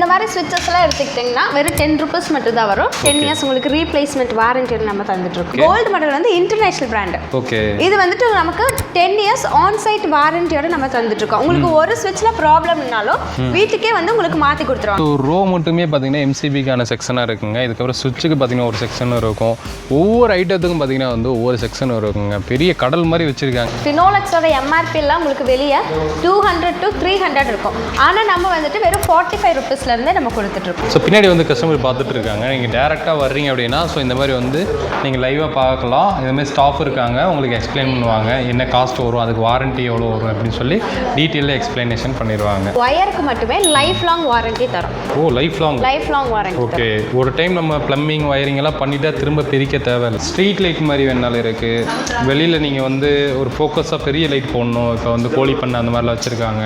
இந்த மாதிரி ஸ்விட்சஸ் எல்லாம் எடுத்துக்கிட்டிங்கன்னா வெறும் டென் ருபீஸ் மட்டும் தான் வரும் டென் இயர்ஸ் உங்களுக்கு ரீப்ளேஸ்மெண்ட் வாரண்டி நம்ம தந்துட்டு இருக்கோம் கோல்டு மாடல் வந்து இன்டர்நேஷனல் பிராண்டு ஓகே இது வந்துட்டு நமக்கு டென் இயர்ஸ் ஆன் சைட் வாரண்டியோட நம்ம தந்துட்டு இருக்கோம் உங்களுக்கு ஒரு ஸ்விட்ச்ல ப்ராப்ளம்னாலும் வீட்டுக்கே வந்து உங்களுக்கு மாத்தி கொடுத்துருவாங்க. ரோ மட்டுமே பார்த்தீங்கன்னா எம்சிபிக்கான செக்ஷனாக இருக்குங்க. இதுக்கப்புறம் சுவிட்சுக்கு பார்த்தீங்கன்னா ஒரு செக்ஷன் இருக்கும். ஒவ்வொரு ஐட்டத்துக்கும் பார்த்தீங்கன்னா வந்து ஒவ்வொரு செக்ஷன் இருக்குங்க. பெரிய கடல் மாதிரி வச்சுருக்காங்க. ஃபினோலக்ஸோட எம்ஆர்பி எல்லாம் உங்களுக்கு வெளியே two hundred to three hundred இருக்கும். ஆனால் நம்ம வந்துட்டு வெறும் ஃபார்ட்டி ஃபைவ் ருபீஸ்லேருந்தே நம்ம கொடுத்துட்ருக்கோம். ஸோ பின்னாடி வந்து கஸ்டமர் பார்த்துட்டு இருக்காங்க நீங்கள் டேரெக்டாக வர்றீங்க அப்படின்னா ஸோ இந்த மாதிரி வந்து நீங்கள் லைவாக பார்க்கலாம். இந்த மாதிரி ஸ்டாஃப் இருக்காங்க உங்களுக்கு எக்ஸ்பிளைன் பண்ணுவாங்க. என்ன காஸ்ட் வரும் அதுக்கு வாரண்டி எவ்வளோ வரும் அப்படின்னு சொல்லி டீட்டெயிலாக எக்ஸ்பிளனேஷன் பண்ணிடுவாங்க. ஒயருக்கு மட்டுமே லைஃப் லாங் வாரண்டி தரும். ஓ life long life long warranty okay ஒரு டைம் நம்ம ப்ளம்பிங் ஒயரிங் எல்லாம் பண்ணிட்டா திரும்ப பிரிக்க தேவையில்லை. ஸ்ட்ரீட் லைட் மாதிரி வேணாலும் இருக்குது வெளியில் நீங்கள் வந்து ஒரு ஃபோக்கஸாக பெரிய லைட் போடணும். இப்போ வந்து கோழி பண்ணை அந்த மாதிரிலாம் வச்சுருக்காங்க.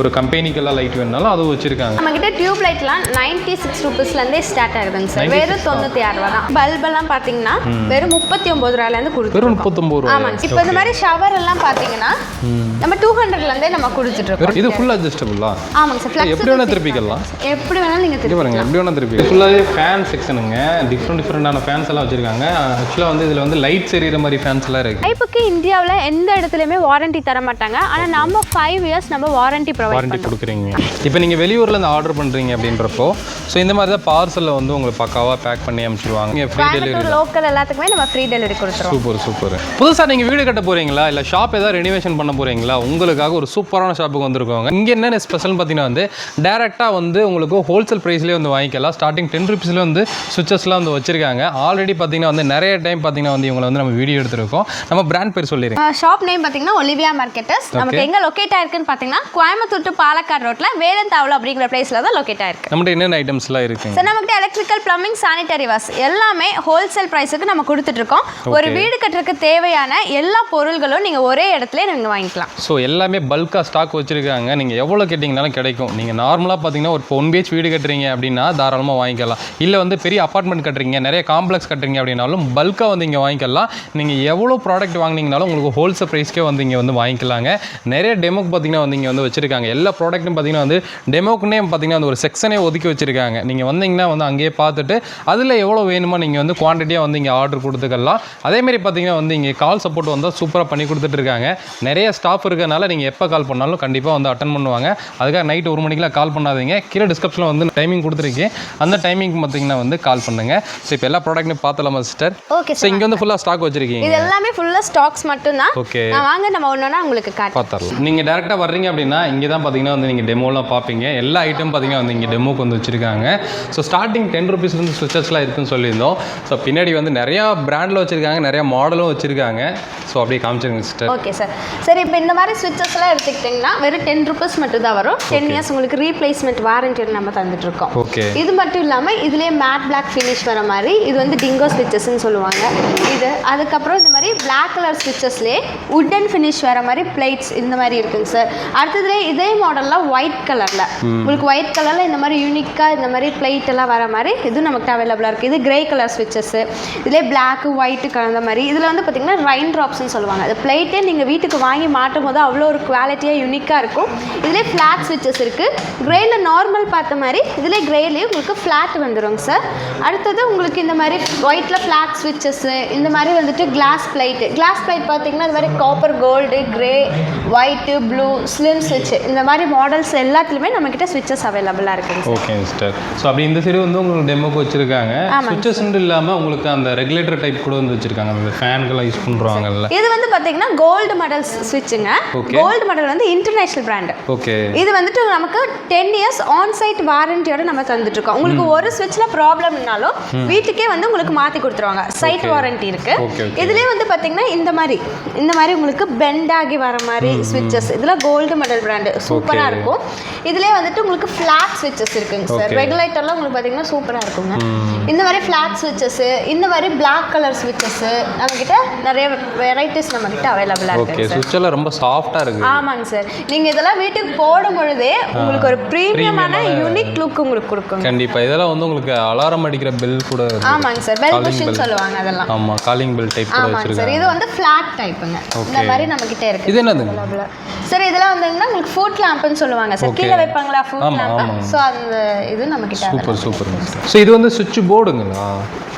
ஒரு கம்பெனிக்கெல்லாம் லைட் வேணாலும் அதுவும் வச்சுருக்காங்க. நம்ம கிட்ட டியூப் லைட்லாம் நைன்டி சிக்ஸ் ருபீஸ்லேருந்தே ஸ்டார்ட் ஆகுதுங்க சார் 96 வெறும் தொண்ணூற்றி ஆறு ரூபா தான். பல்பெல்லாம் பார்த்தீங்கன்னா வெறும் முப்பத்தி ஒம்பது ரூபாயிலேருந்து வெறும் கொடுத்துருக்கோம் முப்பத்தொம்பது ரூபா ஆமாங்க. இப்போ இந்த மாதிரி ஷவர் எல்லாம் பார்த்தீங்கன்னா நம்ம டூ ஹண்ட்ரட்லேருந்தே நம்ம கொடுத்துட்ருக்கோம் இது ஃபுல் அட்ஜஸ்டபுளா ஆமாங்க சார் எப்படி வேணால் திருப்பிக்கலாம். எப்படி வேணாலும் நீங்கள் திருப்பி பாருங்க எப்படி வேணால் திருப்பி ஃபுல்லாகவே ஃபேன் செக்ஷனுங்க டிஃப்ரெண்ட் டிஃப்ரெண்டான ஃபேன்ஸ் எல்லாம் வச்சுருக்காங்க. ஆக்சுவலாக வந்து இதில் வந்து லைட்ஸ் எரியிற மாதிரி ஃபேன்ஸ் எல்லாம் இருக்குது பைப்புக்கு இந்தியாவில் எந்த இடத்துலையுமே வாரண்டி தர மாட்டாங்க. ஆனால் நம்ம ஃபைவ் இயர்ஸ் நம்ம வாரண்டி ப்ரொவைட் வாரண்டி கொடுக்குறீங்க. இப்போ நீங்கள் வெளியூரில் இருந்து ஆர்டர் பண்ணுறீங்க அப்படின்றப்போ ஸோ இந்த மாதிரி தான் பார்சலில் வந்து உங்களுக்கு பக்காவாக பேக் பண்ணி அனுப்பிச்சிடுவாங்க நீங்கள் ஃப்ரீ டெலிவரி லோக்கல் எல்லாத்துக்குமே நம்ம ஃப்ரீ டெலிவரி கொடுத்துருவோம். சூப்பர் சூப்பர் புதுசாக நீங்கள் வீடு கட்ட போகிறீங்களா இல்லை ஷாப் ஏதாவது ரெனிவேஷன் பண்ண போகிறீங்களா உங்களுக்காக ஒரு சூப்பரான ஷாப்புக்கு வந்திருக்கோங்க இங்கே என்னென்ன ஸ்பெஷல்னு பார்த்தீங்கன்னா வந்து டேரெக்டாக வந்து உங்களுக்கு ஹோல்சேல் ப்ரைஸ்லேயே வந்து வாங்கிக்கலாம். ஸ்டார்டிங் டென் ருபீஸில் வந்து சுவிச்சஸ்லாம் வந்து வச்சிருக்காங்க. ஆல்ரெடி பார்த்தீங்கன்னா வந்து நிறைய டைம் பார்த்தீங்கன்னா வந்து இவங்களை வந்து நம்ம வீடியோ எடுத்திருக்கோம். நம்ம பிராண்ட் பேர் சொல்லிடுங்க ஷாப் நேம் பார்த்தீங்கன்னா ஒலிவியா மார்க்கெட்டர்ஸ் நமக்கு எங்கே லொக்கேட் ஆயிருக்குன்னு பார்த்தீங்கன்னா கோயம்புத்தூர் டு பாலக்காடு ரோட்ல வேலந்தாவளம் அப்படிங்கிற பிளேஸ்ல தான் லொக்கேட் ஆயிருக்கு நம்மகிட்ட என்னென்ன ஐட்டம்ஸ்லாம் இருக்குங்க சார் நம்மகிட்ட எலக்ட்ரிக்கல் ப்ளம்பிங் சானிட்டரி வாஸ் எல்லாமே ஹோல்சேல் ப்ரைஸுக்கு நம்ம கொடுத்துட்டு இருக்கோம். ஒரு வீடு கட்டுறதுக்கு தேவையான எல்லா பொருள்களும் நீங்க ஒரே இடத்துல நீங்க வாங்கிக்கலாம். ஸோ எல்லாமே பல்காக ஸ்டாக் வச்சுருக்காங்க. நீங்கள் எவ்வளோ கேட்டிங்கனாலும் கிடைக்கும். நீங்கள் நார்மலாக பார்த்தீங்கன்னா ஒரு ஒன் பிஹெச் வீடு கட்டுறீங்க அப்படின்னா தாராளமாக வாங்கிக்கலாம். இல்லை வந்து பெரிய அப்பார்ட்மெண்ட் கட்டுறீங்க நிறைய காம்ப்ளெக்ஸ் கட்டுறீங்க அப்படின்னாலும் பல்காக வந்து இங்கே வாங்கிக்கலாம். நீங்கள் எவ்வளோ ப்ராடக்ட் வாங்கினீங்கனாலும் உங்களுக்கு ஹோல்சேல் ப்ரைஸ்க்கே வந்து இங்கே வந்து வாங்கிக்கலாங்க. நிறைய டெமோக்கு பார்த்தீங்கன்னா வந்து இங்கே வந்து வச்சுருக்காங்க. எல்லா ப்ராடக்ட்டும் பார்த்தீங்கன்னா வந்து டெமோக்குன்னே பார்த்தீங்கன்னா வந்து ஒரு செக்ஷனே ஒதுக்கி வச்சுருக்காங்க. நீங்கள் வந்தீங்கன்னா வந்து அங்கேயே பார்த்துட்டு அதில் எவ்வளோ வேணுமோ நீங்கள் வந்து குவான்டிட்டியாக வந்து இங்கே ஆர்டர் கொடுத்துக்கலாம். அதேமாரி பார்த்தீங்கன்னா வந்து இங்கே கால் சப்போர்ட் வந்தால் சூப்பராக பண்ணி கொடுத்துட்டு இருக்காங்க. நிறைய ஸ்டாஃப் இருக்கறனால நீங்கள் எப்போ கால் பண்ணாலும் கண்டிப்பாக வந்து அட்டன் பண்ணுவாங்க. அதுக்காக நைட் ஒரு மணிக்கெலாம் கால் பண்ணாதீங்க. கீழே டிஸ்கிரிப்ஷனில் வந்து டைமிங் கொடுத்துருக்கேன். அந்த டைமிங் பார்த்தீங்கன்னா வந்து கால் பண்ணுங்கள் ஸோ இப்போ எல்லா ப்ராடக்ட்டும் பார்த்தலாமா சிஸ்டர் ஓகே ஸோ இங்கே வந்து ஃபுல்லாக ஸ்டாக் வச்சுருக்கீங்க. இது எல்லாமே ஃபுல்லா ஸ்டாக்ஸ் மட்டும்தான். ஓகே வாங்க நம்ம ஒன்னொன்னா உங்களுக்கு பார்த்துடலாம். நீங்கள் டேரெக்டாக வர்றீங்க அப்படின்னா இங்கே தான் பார்த்தீங்கன்னா வந்து நீங்கள் டெமோலாம் பார்ப்பீங்க. எல்லா ஐட்டம் பார்த்தீங்கன்னா வந்து இங்கே டெமோக்கு வந்து வச்சுருக்காங்க. ஸோ ஸ்டார்டிங் டென் ருபீஸ்லேருந்து ஸ்விட்சஸ்லாம் இருக்குன்னு சொல்லியிருந்தோம். ஸோ பின்னாடி வந்து நிறையா பிராண்டில் வச்சுருக்காங்க நிறையா மாடலும் வச்சுருக்காங்க. ஸோ அப்படியே காமிச்சிருங்க சிஸ்டர் ஓகே சார் சரி இப்போ இந்த மாதிரி ஸ்விட்சஸ்லாம் எடுத்துக்கிட்டிங்கன்னா வெறும் டென் ருபீஸ் மட்டும் தான் வரும். டென் இயர்ஸ் உங்களுக்கு ரீப்ளேஸ்மெண்ட் வாரண்டி நம்ம தந்துட்டு இருக்கோம் ஓகே இது மட்டும் இல்லாமல் இதுலேயே மேட் பிளாக் ஃபினிஷ் வர மாதிரி இது வந்து டிங்கோ ஸ்விட்சஸ்ன்னு சொல்லுவாங்க. இது அதுக்கப்புறம் இந்த மாதிரி Black கலர் ஸ்விட்சஸ்லேயே உட்டன் ஃபினிஷ் வர மாதிரி பிளேட்ஸ் இந்த மாதிரி இருக்குங்க சார் அடுத்ததுலேயே இதே மாடலில் ஒயிட் கலரில் உங்களுக்கு ஒயிட் கலரில் இந்த மாதிரி யூனிக்காக இந்த மாதிரி பிளேட் எல்லாம் வர மாதிரி இது நமக்கு அவைலபிளாக இருக்குது இது கிரே கலர் ஸ்விட்சஸ்ஸு இதிலே பிளாக்கு ஒயிட்டு கலந்த மாதிரி. இதில் வந்து பார்த்திங்கன்னா ரைன் ட்ராப்ஸ்னு சொல்லுவாங்க. அது பிளேட்டே நீங்கள் வீட்டுக்கு வாங்கி மாட்டும் போது அவ்வளோ ஒரு குவாலிட்டியாக யூனிக்காக இருக்கும். இதிலே ஃப்ளாட் ஸ்விட்சஸ் இருக்குது கிரேயில் நார்மல் பார்த்த மாதிரி இதுலேயே கிரேலேயே உங்களுக்கு ஃப்ளாட் வந்துடும் சார் அடுத்தது உங்களுக்கு இந்த மாதிரி ஒயிட்டில் ஃப்ளாட் ஸ்விட்சஸ்ஸு இந்த மாதிரி வந்துட்டு கிளாஸ் பிளேட்டு கிளாஸ் பிளேட் பார்த்தீங்கன்னா இது மாதிரி copper gold grey white blue slim ஸ்விட்ச் இந்த மாதிரி மாடல்ஸ் எல்லாத்துலேயுமே நம்மக்கிட்ட ஸ்விட்சஸ் அவைலபிளாக இருக்குங்க ஓகே சிஸ்டர். ஸோ அப்படி இந்த சைடு வந்து உங்களுக்கு டெமோக்கு வச்சுருக்காங்க. சுவிச்சஸ் இல்லாமல் உங்களுக்கு அந்த ரெகுலேட்டர் டைப் கூட வந்து வச்சுருக்காங்க. அந்த ஃபேன்கெல்லாம் யூஸ் பண்ணுறாங்கல்ல இது வந்து பார்த்தீங்கன்னா கோல்டு மாடல் ஸ்விட்சுங்க Okay. கோல்டு மாடல் வந்து இன்டர்நேஷனல் பிராண்டு ஓகே இது வந்துட்டு நமக்கு டென் இயர்ஸ் ஆன் சைட் வாரண்டியோட நம்ம தந்துட்டு இருக்கோம் உங்களுக்கு ஒரு ஸ்விட்ச்ல ப்ராப்ளம்னாலும் வீட்டுக்கே வந்து உங்களுக்கு மாத்தி கொடுத்துருவாங்க. சைட் வாரண்டி இருக்கு. இதுலயே வந்து பாத்தீங்கன்னா இந்த மாதிரி இந்த மாதிரி உங்களுக்கு பெண்ட் ஆகி வர மாதிரி ஸ்விட்சஸ் இதெல்லாம் கோல்டு மெடல் பிராண்டு சூப்பரா Okay. இருக்கும். இதுலயே வந்துட்டு உங்களுக்கு ஃபிளாட் ஸ்விட்சஸ் இருக்குங்க சார். ரெகுலேட்டர்லாம் உங்களுக்கு பாத்தீங்கன்னா சூப்பரா இருக்குங்க. இந்த மாதிரி ஃபிளாட் ஸ்விட்சஸ் இந்த மாதிரி Black கலர் ஸ்விட்சஸ் நம்ம கிட்ட நிறைய வெரைட்டிஸ் நம்மக்கிட்ட அவைலபிளாக ஓகே இருக்குங்க சார் சுவிட்ச் எல்லாம் ரொம்ப சாஃப்டாக இருக்குது ஆமாங்க சார் நீங்கள் இதெல்லாம் வீட்டுக்கு போடும் பொழுதே உங்களுக்கு ஒரு ப்ரீமியமான யூனிக் லுக் உங்களுக்கு கொடுக்குங்க. கண்டிப்பாக இதெல்லாம் வந்து உங்களுக்கு அலாரம் அடிக்கிற பெல் கூட. ஆமாங்க சார் பெல் bell. சொல்லுவாங்க அதெல்லாம். ஆமா காலிங் பெல் டைப் ஆமாங்க சார் இது வந்து ஃப்ளாட் டைப்புங்க இந்த. மாதிரி நம்ம கிட்ட இருக்கு. இது என்னதுங்க? சார் இதெல்லாம் வந்தீங்கன்னா உங்களுக்கு ஃபுட் லேம்ப்னு சொல்லுவாங்க சார். கீழே வைப்பாங்களா? Food lamp. ஸோ அந்த இது நம்ம கிட்ட சூப்பர் சூப்பருங்க ஸோ இது வந்து சுவிட்ச் போர்டுங்களா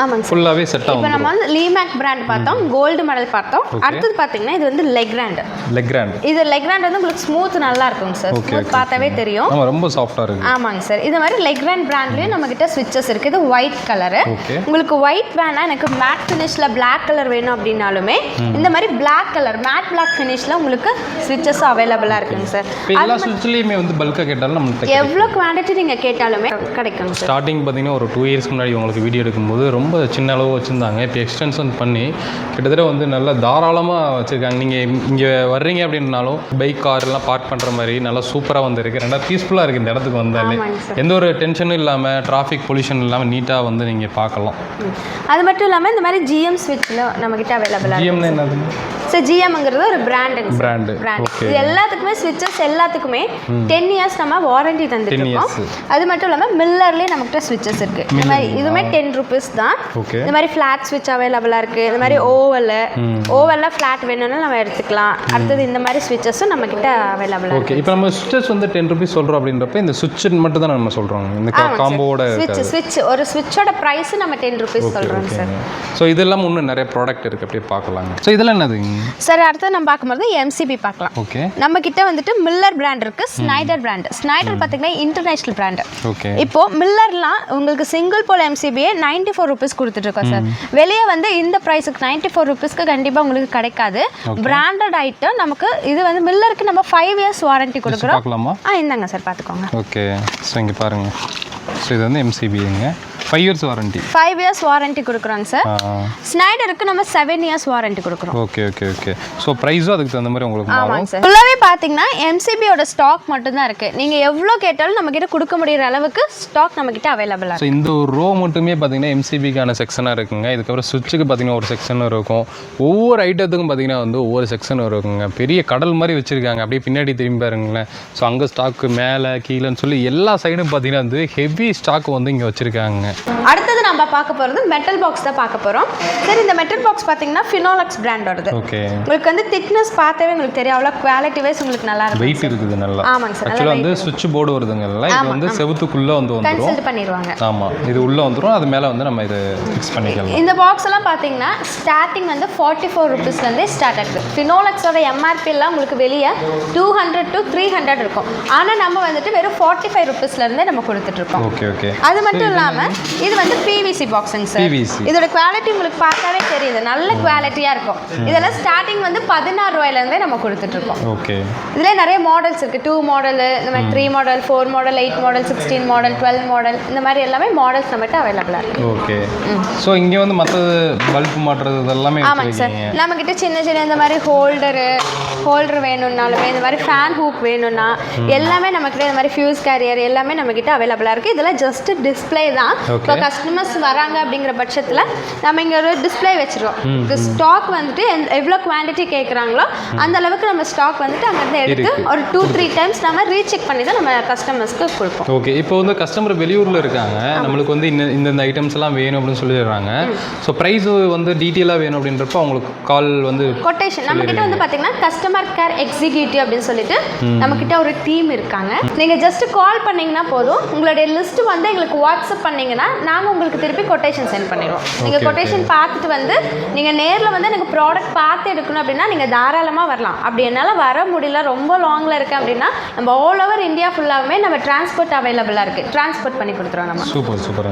ஆமாங்க ஃபுல்லாகவே செட் இப்போ ஆகும் நம்ம வந்து லீமேக் பிராண்ட் பார்த்தோம் கோல்டு மெடல் பார்த்தோம். அடுத்தது பார்த்தீங்கன்னா இது வந்து லெக்ராண்ட் லெக் கிராண்ட் இது லெக்ராண்ட் வந்து உங்களுக்கு ஸ்மூத் நல்லா இருக்குங்க சார் ஸ்மூத் பார்த்தாவே தெரியும். ரொம்ப சாஃப்டாக இருக்கு. ஆமாங்க சார் இது மாதிரி லெக்ராண்ட் பிராண்ட்லேயும் நம்ம கிட்ட ஸ்விட்சஸ் இருக்குது இது ஒயிட் கலரு. உங்களுக்கு ஒயிட் வேணா எனக்கு மேட் ஃபினிஷில் Black கலர் வேணும் அப்படின்னாலுமே இந்த மாதிரி Black கலர் மேட் Black ஃபினிஷில் உங்களுக்கு ஸ்விட்சஸ் அவைலபிளாக இருக்குங்க சார் எல்லா சுவிட்ச்லேயுமே வந்து பல்காக கேட்டாலும் நம்மளுக்கு எவ்வளோ குவான்டிட்டி நீங்கள் கேட்டாலுமே கிடைக்குங்க சார். ஸ்டார்டிங் பார்த்தீங்கன்னா ஒரு டூ இயர்ஸ்க்கு முன்னாடி உங்களுக்கு வீடியோ எடுக்கும்போது ரொம்ப சின்ன அளவு வச்சுருந்தாங்க. இப்போ எக்ஸ்டென்ஷன் பண்ணி கிட்டத்தட்ட வந்து நல்லா தாராளமாக வச்சுருக்காங்க. நீங்கள் இங்கே வர்றீங்க அப்படின்னாலும் பைக் கார் எல்லாம் பார்க் பண்ணுற மாதிரி நல்லா சூப்பராக வந்து இருக்குது ரெண்டா பீஸ்ஃபுல்லாக இருக்குது இந்த இடத்துக்கு வந்தாலே. எந்த ஒரு டென்ஷனும் இல்லாமல் டிராஃபிக் பொல்யூஷன் இல்லாமல் நீட்டாக வந்து நீங்கள் பார்க்கலாம். அது மட்டும் இல்லாமல் இந்த மாதிரி ஜிஎம் ஸ்விட்சில் நம்மக்கிட்ட அவைலபிளாக இருக்கு ஜிஎம்னா என்னதுங்க ஸோ ஜிஎம்ங்கிறது ஒரு பிராண்டுங்க பிராண்டு இது எல்லாத்துக்குமே ஸ்விட்சஸ் எல்லாத்துக்குமே டென் இயர்ஸ் நம்ம வாரண்டி தந்துட்டு 10 இருக்கோம். years. அது மட்டும் இல்லாமல் மில்லர்லேயே நம்மகிட்ட ஸ்விட்சஸ் இருக்கு. இந்த மாதிரி இதுவுமே டென் ருபீஸ் தான். இந்த மாதிரி ஃப்ளாட் ஸ்விட்ச் அவைலபிளாக இருக்கு. இந்த மாதிரி ஓவல் ஓவலில் ஃப்ளாட் வேணும்னா நம்ம எடுத்துக்கலாம். அடுத்தது இந்த மாதிரி ஸ்விட்சஸும் நம்ம கிட்ட அவைலபிளாக ஓகே இப்போ நம்ம சுவிட்சஸ் வந்து டென் ருபீஸ் சொல்கிறோம் அப்படின்றப்ப இந்த சுவிட்ச் மட்டும் தான் நம்ம சொல்கிறோம் இந்த காம்போவோட ஸ்விட்ச் ஸ்விட்ச் ஒரு ஸ்விட்சோட ப்ரைஸ் நம்ம டென் ருபீஸ் சொல்கிறோம் சார் ஸோ இதெல்லாம் இன்னும் நிறைய ப்ராடக்ட் இருக்குது அப்படியே பார்க்கலாங்க. ஸோ இதெல்லாம் என்னதுங்க சார் அடுத்து நம்ம பார்க்கும்போது எம்சிபி பார்க்கலாம். ஓகே நம்ம கிட்ட வந்துட்டு மில்லர் பிராண்ட் இருக்கு. ஸ்னைடர் பிராண்ட் ஸ்னைடர் பார்த்தீங்கன்னா இன்டர்நேஷனல் பிராண்ட் ஓகே இப்போ மில்லர்லாம் உங்களுக்கு சிங்கிள் போல் எம்சிபியே நைன்டி ஃபோர் ருபீஸ் கொடுத்துட்ருக்கோம் சார் வெளியே வந்து இந்த ப்ரைஸுக்கு நைன்டி ஃபோர் ருபீஸ்க்கு கண்டிப்பாக உங்களுக்கு கிடைக்காது. பிராண்டட் ஐட்டம் நமக்கு இது வந்து மில்லருக்கு நம்ம ஃபைவ் இயர்ஸ் வாரண்டி கொடுக்குறோம். ஆ இந்தாங்க சார் பார்த்துக்கோங்க. ஓகே ஸோ இங்கே பாருங்கள் ஸோ இது வந்து எம்சிபிங்க five years warranty five years warranty கொடுக்குறோங்க சார். ஸ்னைடருக்கு நம்ம செவன் இயர்ஸ் வாரண்டி கொடுக்குறோம். ஓகே ஓகே ஓகே ஸோ ப்ரைஸும் அதுக்கு தகுந்த மாதிரி உங்களுக்கு ஆமாங்க சார். ஃபுல்லாகவே பார்த்தீங்கன்னா எம்சிபியோட ஸ்டாக் மட்டும்தான் இருக்குது நீங்கள் எவ்வளோ கேட்டாலும் நம்மக்கிட்ட கொடுக்க முடியிற அளவுக்கு ஸ்டாக் நம்மக்கிட்ட அவைலபிளாக ஸோ இந்த ஒரு ரோ மட்டுமே பார்த்தீங்கன்னா எம்சிபிக்கான செக்ஷனாக இருக்குங்க. இதுக்கப்புறம் சுவிட்சுக்கு பார்த்தீங்கன்னா ஒரு செக்ஷன் இருக்கும். ஒவ்வொரு ஐட்டத்துக்கும் பார்த்தீங்கன்னா வந்து ஒவ்வொரு செக்ஷன் இருக்குங்க. பெரிய கடல் மாதிரி வச்சுருக்காங்க. அப்படியே பின்னாடி திரும்பி பாருங்களேன். ஸோ அங்கே ஸ்டாக்கு மேலே கீழேன்னு சொல்லி எல்லா சைடும் பார்த்தீங்கன்னா வந்து ஹெவி ஸ்டாக் வந்து இங்கே வச்சுருக்காங்க. அடுத்தது நம்ம பார்க்க போகிறது மெட்டல் பாக்ஸ் தான் பார்க்க போகிறோம் சரி இந்த மெட்டல் பாக்ஸ் பார்த்தீங்கன்னா ஃபினோலக்ஸ் பிராண்டோடது ஓகே உங்களுக்கு வந்து திக்னஸ் பார்த்தாவே உங்களுக்கு தெரியும். அவ்வளோ குவாலிட்டி வைஸ் உங்களுக்கு நல்லா இருக்கும். வெயிட் இருக்குது நல்லா. ஆமாங்க சார் ஆக்சுவலாக வந்து சுவிட்ச் போர்டு வருதுங்கல்ல இது வந்து செவுத்துக்குள்ளே வந்து வந்துடும் கன்சல்ட் பண்ணிடுவாங்க. ஆமாம் இது உள்ளே வந்துடும் அது மேலே வந்து நம்ம இதை ஃபிக்ஸ் பண்ணிக்கலாம். இந்த பாக்ஸ் எல்லாம் பார்த்தீங்கன்னா ஸ்டார்டிங் வந்து ஃபார்ட்டி ஃபோர் ருபீஸ்லேருந்தே ஸ்டார்ட் ஆகுது. ஃபினோலக்ஸோட எம்ஆர்பி எல்லாம் உங்களுக்கு வெளியே two hundred to three hundred இருக்கும். ஆனால் நம்ம வந்துட்டு வெறும் ஃபார்ட்டி ஃபைவ் ருபீஸ்லேருந்தே நம்ம கொடுத்துட்ருக்கோம் ஓகே ஓகே அது மட்டும் இல்லாமல் இது வந்து பிவிசி பாக்ஸுங்க சார். இதோட குவாலிட்டி உங்களுக்கு பார்த்தாவே தெரியுது. நல்ல குவாலிட்டியாக இருக்கும். இதெல்லாம் ஸ்டார்டிங் வந்து பதினாறு ரூபாயிலேருந்தே நம்ம கொடுத்துட்ருக்கோம். ஓகே. இதுல நிறைய மாடல்ஸ் இருக்கு. டூ மாடல் இந்த மாதிரி three model four model eight model sixteen model twelve model இந்த மாதிரி எல்லாமே மாடல்ஸ் நம்மகிட்ட அவைலபிளாக இருக்கு. ஓகே. ஸோ இங்கே வந்து மற்றது பல்ப் மாட்டுறது இதெல்லாமே ஆமாங்க சார் வச்சுருக்கீங்க. நம்ம கிட்ட சின்ன சின்ன இந்த மாதிரி ஹோல்டரு ஹோல்டர் வேணும்னாலுமே இந்த மாதிரி ஃபேன் ஹூக் வேணும்னா எல்லாமே நம்மக்கிட்ட இந்த மாதிரி ஃபியூஸ் கேரியர் எல்லாமே நம்மக்கிட்ட அவைலபிளாக இருக்குது இதெல்லாம் ஜஸ்ட் டிஸ்ப்ளே தான். இப்போ கஸ்டமர்ஸ் வராங்க அப்படிங்கிற பட்சத்தில் நம்ம இங்கே ஒரு டிஸ்ப்ளே வச்சிருக்கோம். ஸ்டாக் வந்துட்டு எவ்வளோ குவான்டிட்டி கேட்குறாங்களோ அந்த அளவுக்கு நம்ம ஸ்டாக் வந்துட்டு அங்கேருந்து எடுத்து ஒரு டூ த்ரீ டைம்ஸ் நம்ம ரீசெக் பண்ணி தான் நம்ம கஸ்டமர்ஸ்க்கு கொடுப்போம். ஓகே இப்போ வந்து கஸ்டமர் வெளியூரில் இருக்காங்க. நம்மளுக்கு வந்து இந்த இந்த ஐட்டம்ஸ் எல்லாம் வேணும் அப்படின்னு சொல்லிடுறாங்க. ஸோ ப்ரைஸ் வந்து டீட்டெயிலாக வேணும் அப்படின்றப்ப அவங்களுக்கு கால் வந்து கொட்டேஷன் நம்ம கிட்ட வந்து பாத்தீங்கன்னா கஸ்டமர் கேர் எக்ஸிக்யூட்டிவ் அப்படின்னு சொல்லிட்டு நம்ம கிட்ட ஒரு டீம் இருக்காங்க. நீங்க ஜஸ்ட் கால் பண்ணீங்கன்னா போதும். உங்களுடைய லிஸ்ட் வந்து எங்களுக்கு வாட்ஸ்அப் பண்ணீங்கன்னா நாங்க உங்களுக்கு திருப்பி கொட்டேஷன் சென்ட் பண்ணிடுவோம். நீங்க Okay, கொட்டேஷன் பார்த்துட்டு வந்து நீங்க நேர்ல வந்து எனக்கு ப்ராடக்ட் பார்த்து எடுக்கணும் அப்படின்னா நீங்க தாராளமா வரலாம். அப்படி என்னால வர முடியல ரொம்ப லாங்ல இருக்கேன் அப்படின்னா நம்ம ஆல் ஓவர் இந்தியா ஃபுல்லாவே நம்ம டிரான்ஸ்போர்ட் அவைலபிளா இருக்கு. டிரான்ஸ்போர்ட் பண்ணி கொடுத்துருவோம் நம்ம. சூப்பர் சூப்பர்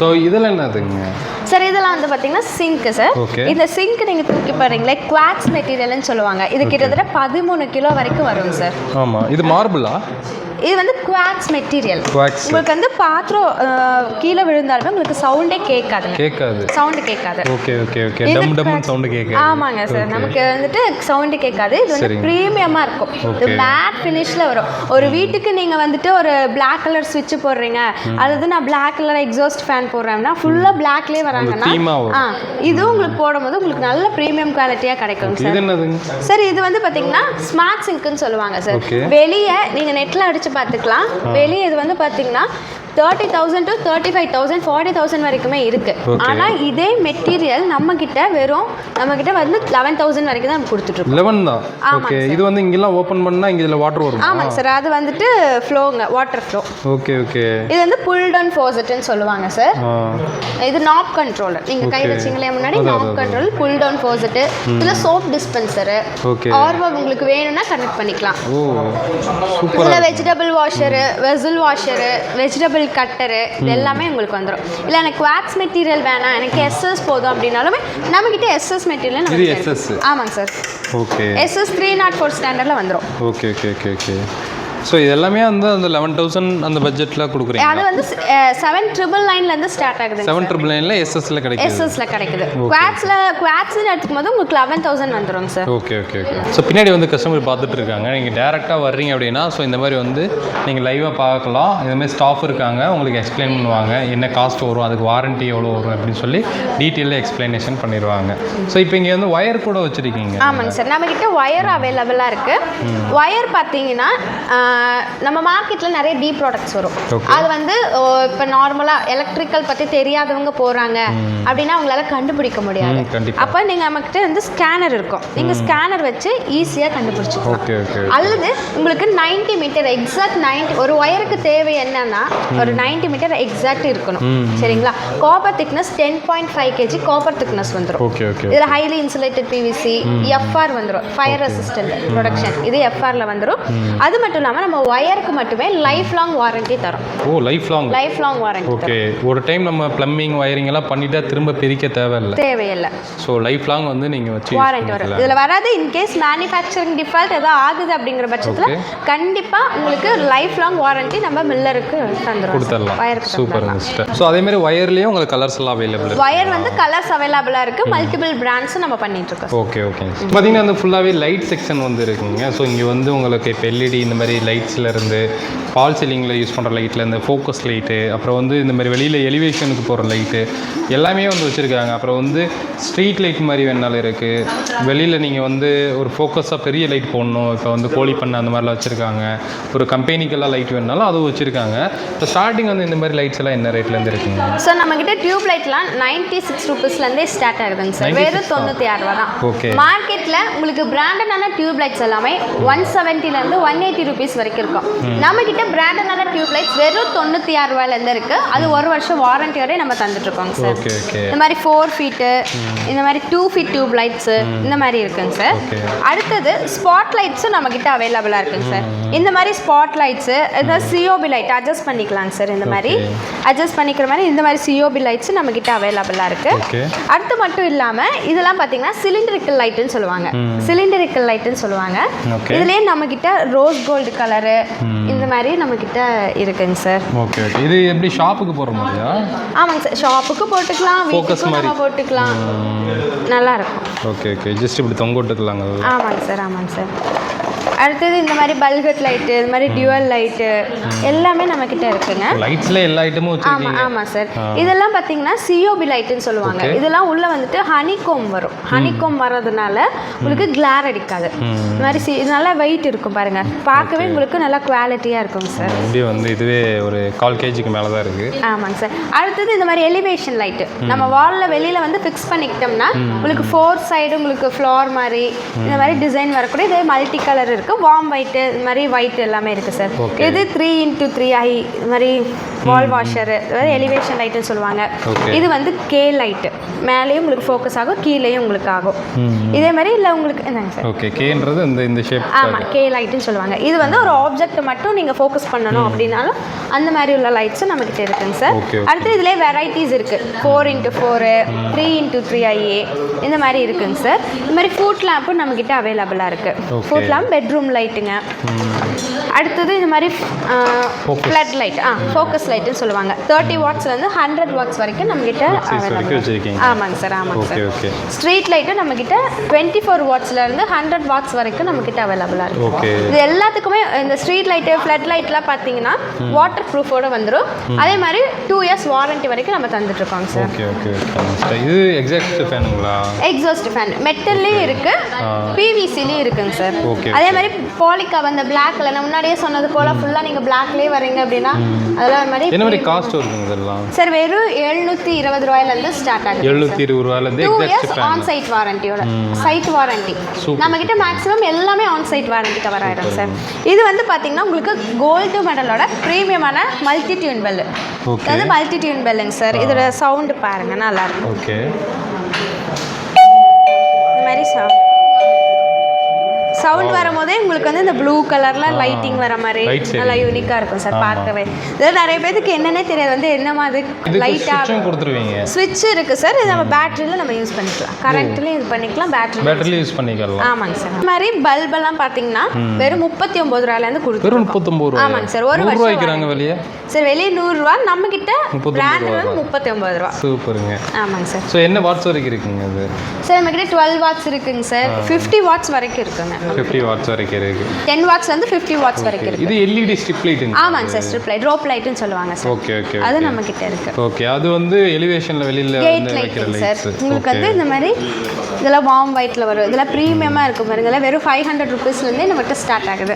ஸோ இதெல்லாம் என்னதுங்க? சார் இதெல்லாம் வந்து பார்த்தீங்கன்னா சிங்க் சார். இந்த சிங்க் நீங்கள் தூக்கி பாருங்களே குவாட்ஸ் மெட்டீரியல்னு சொல்லுவாங்க. இது கிட்டத்தட்ட பதிமூணு கிலோ வரைக்கும் வரும் சார் ஆமாம் இது மார்பிளா இது வந்து குவாட்ஸ் மெட்டீரியல் குவாக்ஸ் உங்களுக்கு வந்து பாத்திரம் கீழே விழுந்தாலுமே உங்களுக்கு சவுண்டே கேட்காதுங்க. கேட்காது. சவுண்டு கேட்காது. Okay okay okay. டம் டம்னு சவுண்டு கேட்காது. ஆமாங்க சார். நமக்கு வந்துட்டு சவுண்டு கேட்காது. இது வந்து. ப்ரீமியமாக இருக்கும். இது. மேட் ஃபினிஷில் வரும். ஒரு வீட்டுக்கு நீங்கள் வந்துட்டு ஒரு Black கலர் ஸ்விட்ச் போடுறீங்க. அல்லது நான் Black கலர் எக்ஸாஸ்ட் ஃபேன் போடுறேன்னா ஃபுல்லாக பிளாக்லேயே வராங்கன்னா ஆ இது உங்களுக்கு போடும்போது உங்களுக்கு நல்ல ப்ரீமியம் குவாலிட்டியாக கிடைக்கும் சார். சார் இது வந்து பார்த்தீங்கன்னா ஸ்மார்ட் சிங்க்னு சொல்லுவாங்க சார். வெளியே நீங்கள் நெட்டில் ஃபஸ்ட்டு பார்த்துக்கலாம். வெளியே இது வந்து பார்த்தீங்கன்னா thirty thousand to thirty five thousand forty thousand வரைக்குமே இருக்கு. ஆனால் இதே மெட்டீரியல் நம்ம கிட்ட வெறும் நம்ம கிட்ட வந்து லெவன் தௌசண்ட் வரைக்கும் தான் கொடுத்துட்டு இருக்கோம். லெவன் தான்? ஓகே இது வந்து இங்கெல்லாம் ஓப்பன் பண்ணால் இங்கே இதில் வாட்டர் வரும். ஆமாங்க சார். அது வந்துட்டு ஃப்ளோங்க வாட்டர் ஃப்ளோ ஓகே ஓகே இது வந்து புல் டவுன் ஃபோசட்னு சொல்லுவாங்க சார். இது நாப் கண்ட்ரோலர் நீங்கள் கை. வச்சிங்களே முன்னாடி knob control pull down faucet இதில் சோப் டிஸ்பென்சரு ஓகே ஆர்வா உங்களுக்கு வேணும்னா கனெக்ட் பண்ணிக்கலாம். இதில் vegetable washer vessel washer vegetable cutter இது எல்லாமே உங்களுக்கு வந்துடும் இல்லை எனக்கு வாக்ஸ் மெட்டீரியல் வேணாம். எனக்கு எஸ்எஸ் போதும் அப்படின்னாலுமே நம்மக்கிட்ட எஸ்எஸ் மெட்டீரியல் SS. ஆமாங்க sir okay SS three naught four ஸ்டாண்டர்டில் வந்துடும் okay okay okay okay so இது எல்லாமே வந்து அந்த லெவன் தௌசண்ட் அந்த பட்ஜெட்டில் கொடுக்குறீங்க அது வந்து செவன் ட்ரிபிள் நைன்லேருந்து ஸ்டார்ட் ஆகுது செவன் ட்ரிபிள் நைனில் எஸ்எஸ்ல கிடைக்குது. எஸ்எஸ்ல கிடைக்குது. குவாட்ஸில் குவாட்ஸ்னு எடுத்துக்கும் போது உங்களுக்கு லெவன் தௌசண்ட் வந்துடும் sir okay okay okay so பின்னாடி வந்து கஸ்டமர் பார்த்துட்டு இருக்காங்க. நீங்கள் டேரெக்டாக வர்றீங்க அப்படின்னா ஸோ இந்த மாதிரி வந்து நீங்கள் லைவாக பார்க்கலாம். இதுமாதிரி ஸ்டாஃப் இருக்காங்க. உங்களுக்கு எக்ஸ்பிளைன் பண்ணுவாங்க. என்ன காஸ்ட் வரும்? அதுக்கு வாரண்ட்டி எவ்வளோ வரும்? அப்படின்னு சொல்லி டீட்டெயிலாக எக்ஸ்பிளனேஷன் பண்ணிடுவாங்க. ஸோ இப்போ இங்கே வந்து ஒயர் கூட வச்சுருக்கீங்க. ஆமாங்க சார் நம்மக்கிட்ட ஒயர் அவைலபிளாக இருக்குது ஒயர் பார்த்தீங்கன்னா நம்ம மார்க்கெட்டில் நிறைய டீ ப்ராடக்ட்ஸ் வரும். அது வந்து இப்போ நார்மலாக எலக்ட்ரிக்கல் பற்றி தெரியாதவங்க போகிறாங்க அப்படின்னா அவங்களால கண்டுபிடிக்க முடியாது. அப்போ நீங்கள் நம்மக்கிட்ட வந்து ஸ்கேனர் இருக்கும். நீங்கள் ஸ்கேனர் வச்சு ஈஸியாக கண்டுபிடிச்சிக்கலாம். அல்லது உங்களுக்கு 90 மீட்டர் எக்ஸாக்ட் 90 ஒரு ஒயருக்கு தேவை என்னன்னா ஒரு 90 மீட்டர் எக்ஸாக்ட் இருக்கணும். சரிங்களா? Copper thickness ten point five KG copper thickness வந்துடும் இதில் ஹைலி இன்சுலேட்டட் பிவிசி எஃப்ஆர் வந்துடும் ஃபயர் ரெசிஸ்டன்ட் ப்ரொடக்ஷன் இது எஃப்ஆர்ல வந்துடும் அது மட்டும் இல்லாமல் நம்ம ஒயருக்கு மட்டுமே லைஃப் லாங் வாரண்டி தரோம். ஓ life long life long warranty okay ஒரு டைம் நம்ம ப்ளம்பிங் ஒயரிங் எல்லாம் பண்ணிட்டா திரும்ப பிரிக்க தேவையில்லை. தேவையில்லை. ஸோ லைஃப் லாங் வந்து நீங்கள் வச்சு வாரண்டி வரும். இதில் வராது இன்கேஸ் மேனுஃபேக்சரிங் டிஃபால்ட் ஏதோ ஆகுது அப்படிங்கிற பட்சத்தில். கண்டிப்பாக உங்களுக்கு லைஃப் லாங் வாரண்டி நம்ம மில்லருக்கு தந்துடுவோம் கொடுத்துடலாம் ஒயருக்கு சூப்பர் சிஸ்டர் ஸோ அதே மாதிரி ஒயர்லேயும் உங்களுக்கு கலர்ஸ் எல்லாம் அவைலபிள் ஒயர் வந்து கலர்ஸ் அவைலபிளாக இருக்குது மல்டிபிள் பிராண்ட்ஸும் நம்ம பண்ணிட்டு இருக்கோம் ஓகே ஓகே பார்த்தீங்கன்னா அந்த ஃபுல்லாகவே லைட் செக்ஷன் வந்து இருக்குங்க. ஸோ இங்கே வந்து உங்களுக்கு இப்போ எல்இடி இந்த மாதிரி லைட்ஸில் இருந்து பால் சீலிங்கில் யூஸ் பண்ணுற லைட்டில் இந்த ஃபோக்கஸ் லைட்டு அப்புறம் வந்து இந்த மாதிரி வெளியில் எலிவேஷனுக்கு போகிற லைட்டு எல்லாமே வந்து வச்சுருக்காங்க. அப்புறம் வந்து ஸ்ட்ரீட் லைட் மாதிரி வேணாலும் இருக்குது வெளியில் நீங்கள் வந்து ஒரு ஃபோக்கஸாக பெரிய லைட் போடணும். இப்போ வந்து கோழி பண்ணை அந்த மாதிரிலாம் வச்சுருக்காங்க. ஒரு கம்பெனிக்கெல்லாம் லைட் வேணுனாலும் அதுவும் வச்சுருக்காங்க. இப்போ ஸ்டார்டிங் வந்து இந்த மாதிரி லைட்ஸ் எல்லாம் என்ன ரேட்லேருந்து இருக்குங்க? ஸோ நம்மக்கிட்ட டியூப் லைட்லாம் நைன்டி சிக்ஸ் ருபீஸ்லேருந்தே ஸ்டார்ட் ஆகுதுங்க சார் 96 வெறும் தொண்ணூற்றி ஆறு ரூபா தான். Okay. மார்க்கெட்டில் உங்களுக்கு பிராண்டடான டியூப் லைட்ஸ் எல்லாமே ஒன் செவன்ட்டிலேருந்து ஒன் எயிட்டி ருபீஸ் வரைக்கும் இருக்கும். நம்மக்கிட்ட பிராண்டடான டியூப் லைட்ஸ் வெறும் தொண்ணூற்றி ஆறு ரூபாயிலேருந்து இருக்குது அது ஒரு வருஷம் வாரண்டியோட நம்ம தந்துட்டு இருக்கோங்க சார் இந்த மாதிரி ஃபோர் ஃபீட்டு இந்த மாதிரி டூ ஃபீட் டியூப் லைட்ஸு இந்த மாதிரி இருக்குங்க சார். அடுத்தது ஸ்பாட் லைட்ஸும் நம்மக்கிட்ட அவைலபிளாக இருக்குங்க சார். இந்த மாதிரி ஸ்பாட் லைட்ஸு இந்த சிஓபி லைட் அட்ஜஸ்ட் பண்ணிக்கலாங்க சார் இந்த மாதிரி. அட்ஜஸ்ட் பண்ணிக்கிற மாதிரி இந்த மாதிரி சிஓபி லைட்ஸும் நம்மக்கிட்ட அவைலபிளாக இருக்குது ஓகே அடுத்து மட்டும் இல்லாமல் இதெல்லாம் பார்த்தீங்கன்னா சிலிண்டரிக்கல் லைட்டுன்னு சொல்லுவாங்க. சிலிண்டரிக்கல் லைட்டுன்னு சொல்லுவாங்க. Okay. இதுலேயே நம்மக்கிட்ட ரோஸ் கோல்டு கலரு இந்த மாதிரி நம்மக்கிட்ட இருக்குங்க சார். Okay okay. இது எப்படி ஷாப்புக்கு போகிற மாதிரியா? ஆமாங்க சார். ஷாப்புக்கு போட்டுக்கலாம் மாதிரி. நம்ம போட்டுக்கலாம். நல்லா இருக்கும் ஓகே ஓகே. ஜஸ்ட் இப்படி தொங்க விட்டுக்கலாங்க. ஆமாங்க சார் ஆமாங்க சார். அடுத்தது இந்த மாதிரி பல்கட் லைட்டு இந்த மாதிரி டியூவல் லைட்டு எல்லாமே நம்மக்கிட்ட இருக்குங்க. லைட்ஸ்ல எல்லா ஐட்டமும் ஆமாம் வச்சிருக்கீங்க. ஆமாம் சார் இதெல்லாம் பார்த்தீங்கன்னா சிஓபி லைட்டுன்னு சொல்லுவாங்க. இதெல்லாம் உள்ள வந்துட்டு ஹனிகோம் வரும். ஹனிகோம் வர்றதுனால உங்களுக்கு கிளார் அடிக்காது. இந்த மாதிரி சி இது நல்லா வெயிட் இருக்கும் பாருங்க. பார்க்கவே உங்களுக்கு நல்லா குவாலிட்டியாக இருக்குங்க சார் இப்படி வந்து இதுவே ஒரு கால் கேஜிக்கு மேலே தான் இருக்குது ஆமாங்க சார் அடுத்தது இந்த மாதிரி எலிவேஷன் லைட்டு நம்ம வாலில் வெளியில் வந்து ஃபிக்ஸ் பண்ணிக்கிட்டோம்னா உங்களுக்கு ஃபோர் சைடு உங்களுக்கு ஃப்ளார் மாதிரி இந்த மாதிரி டிசைன் வரக்கூடிய இதே மல்டி கலர் இருக்குது வார்ம் ஒயிட்டு இந்த மாதிரி ஒயிட் எல்லாமே இருக்குது சார். இது த்ரீ இன்ட்டு த்ரீ ஐ இந்த மாதிரி வால் வாஷரு அதாவது எலிவேஷன் லைட்டுன்னு சொல்லுவாங்க. இது வந்து கே லைட்டு மேலேயும் உங்களுக்கு ஃபோக்கஸ் ஆகும் கீழேயும் உங்களுக்கு ஆகும். இதே மாதிரி இல்லை உங்களுக்கு என்னங்க சார் ஓகே கேன்றது இந்த இந்த ஷேப் ஆமாம் கே லைட்டுன்னு சொல்லுவாங்க. இது வந்து ஒரு ஆப்ஜெக்ட் மட்டும் நீங்கள் ஃபோக்கஸ் பண்ணணும் அப்படின்னாலும் அந்த மாதிரி உள்ள லைட்ஸும் நம்மக்கிட்ட இருக்குங்க சார். அடுத்து இதுலேயே வெரைட்டிஸ் இருக்குது four into four three into three IA இந்த மாதிரி இருக்குங்க சார் இந்த மாதிரி ஃபுட் லேம்பும் நம்மக்கிட்ட அவைலபிளாக இருக்குது. ஃபுட் லேம்ப் பெட்ரூம் ரூம் லைட்டுங்க அடுத்தது இந்த மாதிரி ஃப்ளட் லைட் ஆ ஃபோக்கஸ் லைட்டுன்னு சொல்லுவாங்க. தேர்ட்டி வாட்ஸ்லேருந்து ஹண்ட்ரட் வாட்ஸ் வரைக்கும் நம்மக்கிட்ட. ஆமாங்க சார் ஆமாங்க சார். ஓகே ஸ்ட்ரீட் லைட்டு நம்மக்கிட்ட டுவெண்ட்டி ஃபோர் வாட்ஸ்லேருந்து ஹண்ட்ரட் வாட்ஸ் வரைக்கும் நம்மக்கிட்ட அவைலபிளாக இருக்கும் இது எல்லாத்துக்குமே இந்த ஸ்ட்ரீட் லைட்டு ஃப்ளட் லைட்லாம் பார்த்தீங்கன்னா வாட்டர் ப்ரூஃபோட வந்துடும் அதே மாதிரி டூ இயர்ஸ் வாரண்டி வரைக்கும் நம்ம தந்துட்டு இருக்கோங்க சார். ஓகே ஓகே ஓகே இது எக்ஸாக்ட் ஃபேனுங்களா எக்ஸாஸ்ட் ஃபேன் மெட்டல்லையும் இருக்கு. பிவிசிலையும் இருக்குங்க சார். அதே மாதிரி பாலிகா அந்த பிளாக்ல நான் முன்னாடியே சொன்னது போல ஃபுல்லாக நீங்கள் பிளாக்லேயே வரீங்க அப்படின்னா அதெல்லாம் ஒரு மாதிரி என்ன மாதிரி காஸ்ட் வருதுங்க இதெல்லாம்? சார் வெறும் எழுநூற்றி இருபது ரூபாயிலேருந்து ஸ்டார்ட் ஆகுது எழுநூற்றி இருபது ரூபாயிலேருந்து டூ இயர்ஸ் ஆன் சைட் வாரண்டியோட சைட் வாரண்டி Super. நம்ம கிட்ட மேக்ஸிமம் எல்லாமே ஆன் சைட் வாரண்டி கவர் ஆயிடும் சார் இது வந்து பாத்தீங்கன்னா உங்களுக்கு கோல்டு மெடலோட ப்ரீமியமான மல்டி டியூன் பெல் Okay. அது மல்டி டியூன் பெல்லுங்க சார் இதோட சவுண்டு பாருங்க நல்லா இருக்கும் ஓகே சவுண்ட் வரும்போதே உங்களுக்கு வந்து இந்த ப்ளூ கலர்ல லைட்டிங் வர மாதிரி. நல்லா யூனிக்கா இருக்கும் சார். பார்க்கவே. இது நிறைய பேருக்கு என்னன்னே தெரியாது வந்து என்ன மாதிரி இதுக்கு லைட்டா சுவிட்சும் கொடுத்துருவீங்க. ஸ்விட்ச் இருக்கு சார் இது நம்ம பேட்டரியில நம்ம யூஸ் பண்ணிக்கலாம். கரண்ட்லயும் இது பண்ணிக்கலாம் பேட்டரி பேட்டரியில் யூஸ் பண்ணிக்கலாம். ஆமாங்க சார். இந்த மாதிரி பல்ப் எல்லாம் பாத்தீங்கன்னா வெறும் முப்பத்தி ஒன்பது ரூபாயிலேருந்து வெறும் கொடுத்துருக்கோம் முப்பத்தொம்பது ரூபா ஆமாங்க சார் ஒரு வருஷம் வைக்கிறாங்க வெளியே? சார் வெளியே நூறுரூவா நம்ம கிட்ட முப்பத்தொன்பது பிராண்ட். வந்து முப்பத்தி ஒன்பது ரூபா. சூப்பருங்க. ஆமாங்க சார். ஸோ என்ன வாட்ஸ் வரைக்கும் இருக்குங்க அது சார் நம்ம கிட்ட டுவெல் வாட்ஸ் இருக்குங்க சார். ஃபிஃப்டி வாட்ஸ் வரைக்கும் இருக்குங்க. ஃபிஃப்டி வாட்ஸ் வரைக்கும் இருக்கு. டென் வாட்ஸ்ல இருந்து ஃபிஃப்டி வாட்ஸ் வரைக்கும் இருக்கு. இது எல்இடி ஸ்ட்ரிப் லைட்டுங்க ஆமாங்க சார் ஸ்ட்ரிப் லைட் ரோப் லைட்னு சொல்லுவாங்க சார் ஓகே ஓகே அது நம்ம கிட்ட இருக்கு. ஓகே அது வந்து எலிவேஷனில் வெளியில் வந்து வைக்கிற லைட்டிங் சார் உங்களுக்கு வந்து இந்த மாதிரி இதெல்லாம் வார்ம் ஒயிட்ல வரும். இதெல்லாம் ப்ரீமியமாக இருக்கும் பாருங்க. இதெல்லாம் வெறும் ஃபைவ் ஹண்ட்ரட் ருபீஸ்லேருந்தே நம்மகிட்ட ஸ்டார்ட் ஆகுது.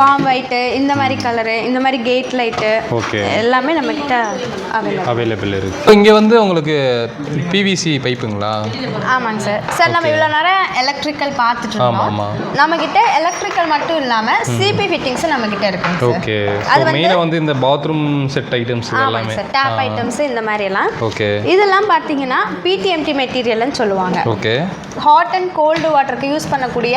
வார்ம் ஒயிட்டு இந்த மாதிரி கலரு இந்த மாதிரி கேட் ஓகே எல்லாமே நம்மக்கிட்ட அவைலபிள் அவைலபிள் இருக்கு. இங்கே வந்து உங்களுக்கு பிவிசி பைப்புங்களா ஆமாங்க சார் சார் நம்ம இவ்வளோ நேரம் எலக்ட்ரிக்கல் பார்த்துட்டு இருந்தோம். ஆமா. நம்மக்கிட்ட எலக்ட்ரிக்கல் மட்டும் இல்லாமல் சிபி ஃபிட்டிங்ஸும் நம்மக்கிட்ட இருக்குங்க சார் ஓகே அது வந்து- மெயினாக வந்து இந்த பாத்ரூம் செட் ஐட்டம்ஸ் எல்லாமே. டேப் ஐட்டம்ஸ் இந்த மாதிரி எல்லாம் ஓகே இதெல்லாம் பார்த்தீங்கன்னா பிடிஎம்டி மெட்டீரியல்னு சொல்லுவாங்க. ஓகே ஹாட் அண்ட் கோல்டு வாட்டருக்கு யூஸ் பண்ணக்கூடிய.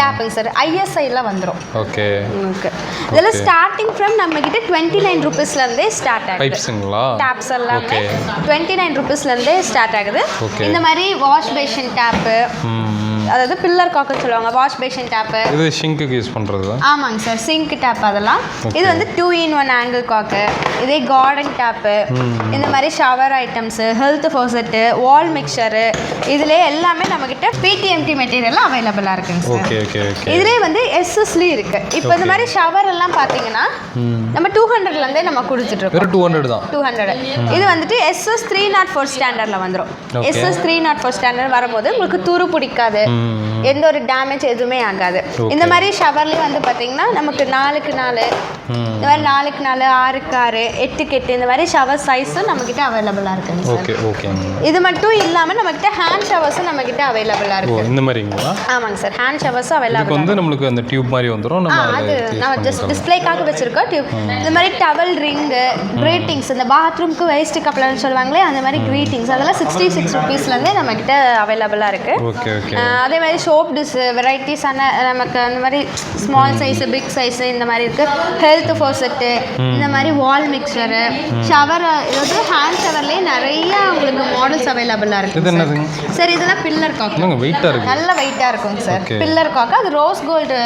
டேப்புங்க சார் ஐஎஸ்ஐல வந்துடும் ஓகே. உங்களுக்கு இதெல்லாம் ஸ்டார்டிங் ஃப்ரம் நம்ம கிட்ட டுவெண்ட்டி நைன் ருபீஸ்லேருந்தே ஸ்டார்ட் ஆகுது. பைப்ஸுங்களா டேப்ஸ் எல்லாமே ஓகே டுவெண்ட்டி நைன் ருபீஸ்லேருந்தே ஸ்டார்ட் ஆகுது. இந்த மாதிரி வாஷ் பேஷன் டேப்பு. அதாவது பில்லர் காக்குன்னு சொல்லுவாங்க வாஷ் பேஷன் டேப்பு இது ஷிங்க்குக்கு யூஸ் பண்ணுறது ஆமாங்க சார் சிங்க் டேப் அதெல்லாம். இது வந்து two in one angle cock இதே கார்டன் டேப்பு இந்த மாதிரி shower items health faucet wall mixer இதுலேயே எல்லாமே நம்மக்கிட்ட பிடிஎம்டி மெட்டீரியல் அவைலபிளாக இருக்குங்க சார் ஓகே ஓகே ஓகே இதுலேயே வந்து எஸ்எஸ்லி இருக்கு. இப்போ இந்த மாதிரி ஷவர் எல்லாம் பார்த்தீங்கன்னா நம்ம டூ ஹண்ட்ரட்லேருந்தே நம்ம கொடுத்துட்ருக்கோம் டூ ஹண்ட்ரட் தான். டூ ஹண்ட்ரட் இது வந்துட்டு எஸ்எஸ் த்ரீ நாட் ஃபோர் ஸ்டாண்டர்டில் வந்துடும். SS three naught four standard வரும்போது உங்களுக்கு துரு பிடிக்காது. எந்த ஒரு டேமேஜ் எதுவுமே ஆகாது. இந்த மாதிரி ஷவர்லேயும் வந்து பார்த்தீங்கன்னா நமக்கு நாலுக்கு நாலு இந்த மாதிரி நாலுக்கு நாலு ஆறுக்கு ஆறு எட்டுக்கு எட்டு இந்த மாதிரி ஷவர் சைஸும் நம்மக்கிட்ட அவைலபிளாக இருக்குங்க சார் ஓகே ஓகேங்க இது மட்டும் இல்லாமல் நம்மக்கிட்ட ஹேண்ட் ஷவர்ஸும் நம்மக்கிட்ட அவைலபிளாக இருக்கு. இந்த மாதிரிங்களா? ஆமாங்க சார் ஹேண்ட் ஷவர்ஸும் அவைலபிள் வந்து நம்மளுக்கு அந்த டியூப் மாதிரி வந்துடும் நம்ம அது நம்ம ஜஸ்ட் டிஸ்ப்ளேக்காக வச்சிருக்கோம். டியூப் இந்த மாதிரி டவல் ரிங்கு கிரீட்டிங்ஸ் இந்த பாத்ரூம்க்கு வேஸ்ட் கப்லன்னு சொல்லுவாங்களே அந்த மாதிரி கிரீட்டிங்ஸ் அதெல்லாம் சிக்ஸ்டி சிக்ஸ் ருபீஸ்லேருந்தே நம்மக்கிட்ட அவைலபிளாக இருக்குது ஓகே ஓகே அதே மாதிரி சோப் டிஷ் வெரைட்டிஸான நமக்கு அந்த மாதிரி ஸ்மால் சைஸு பிக் சைஸு இந்த மாதிரி இருக்குது ஹெல்த் ஃபோசெட்டு இந்த மாதிரி வால் மிக்சரு ஷவர் இது ஹேண்ட் ஷவர்லேயே நிறைய உங்களுக்கு மாடல்ஸ் அவைலபிளாக இது இருக்குது சார் இதெல்லாம் பில்லர் காக்கு நல்ல வெயிட்டாக இருக்குங்க சார். பில்லர் காக்கு அது ரோஸ் கோல்டு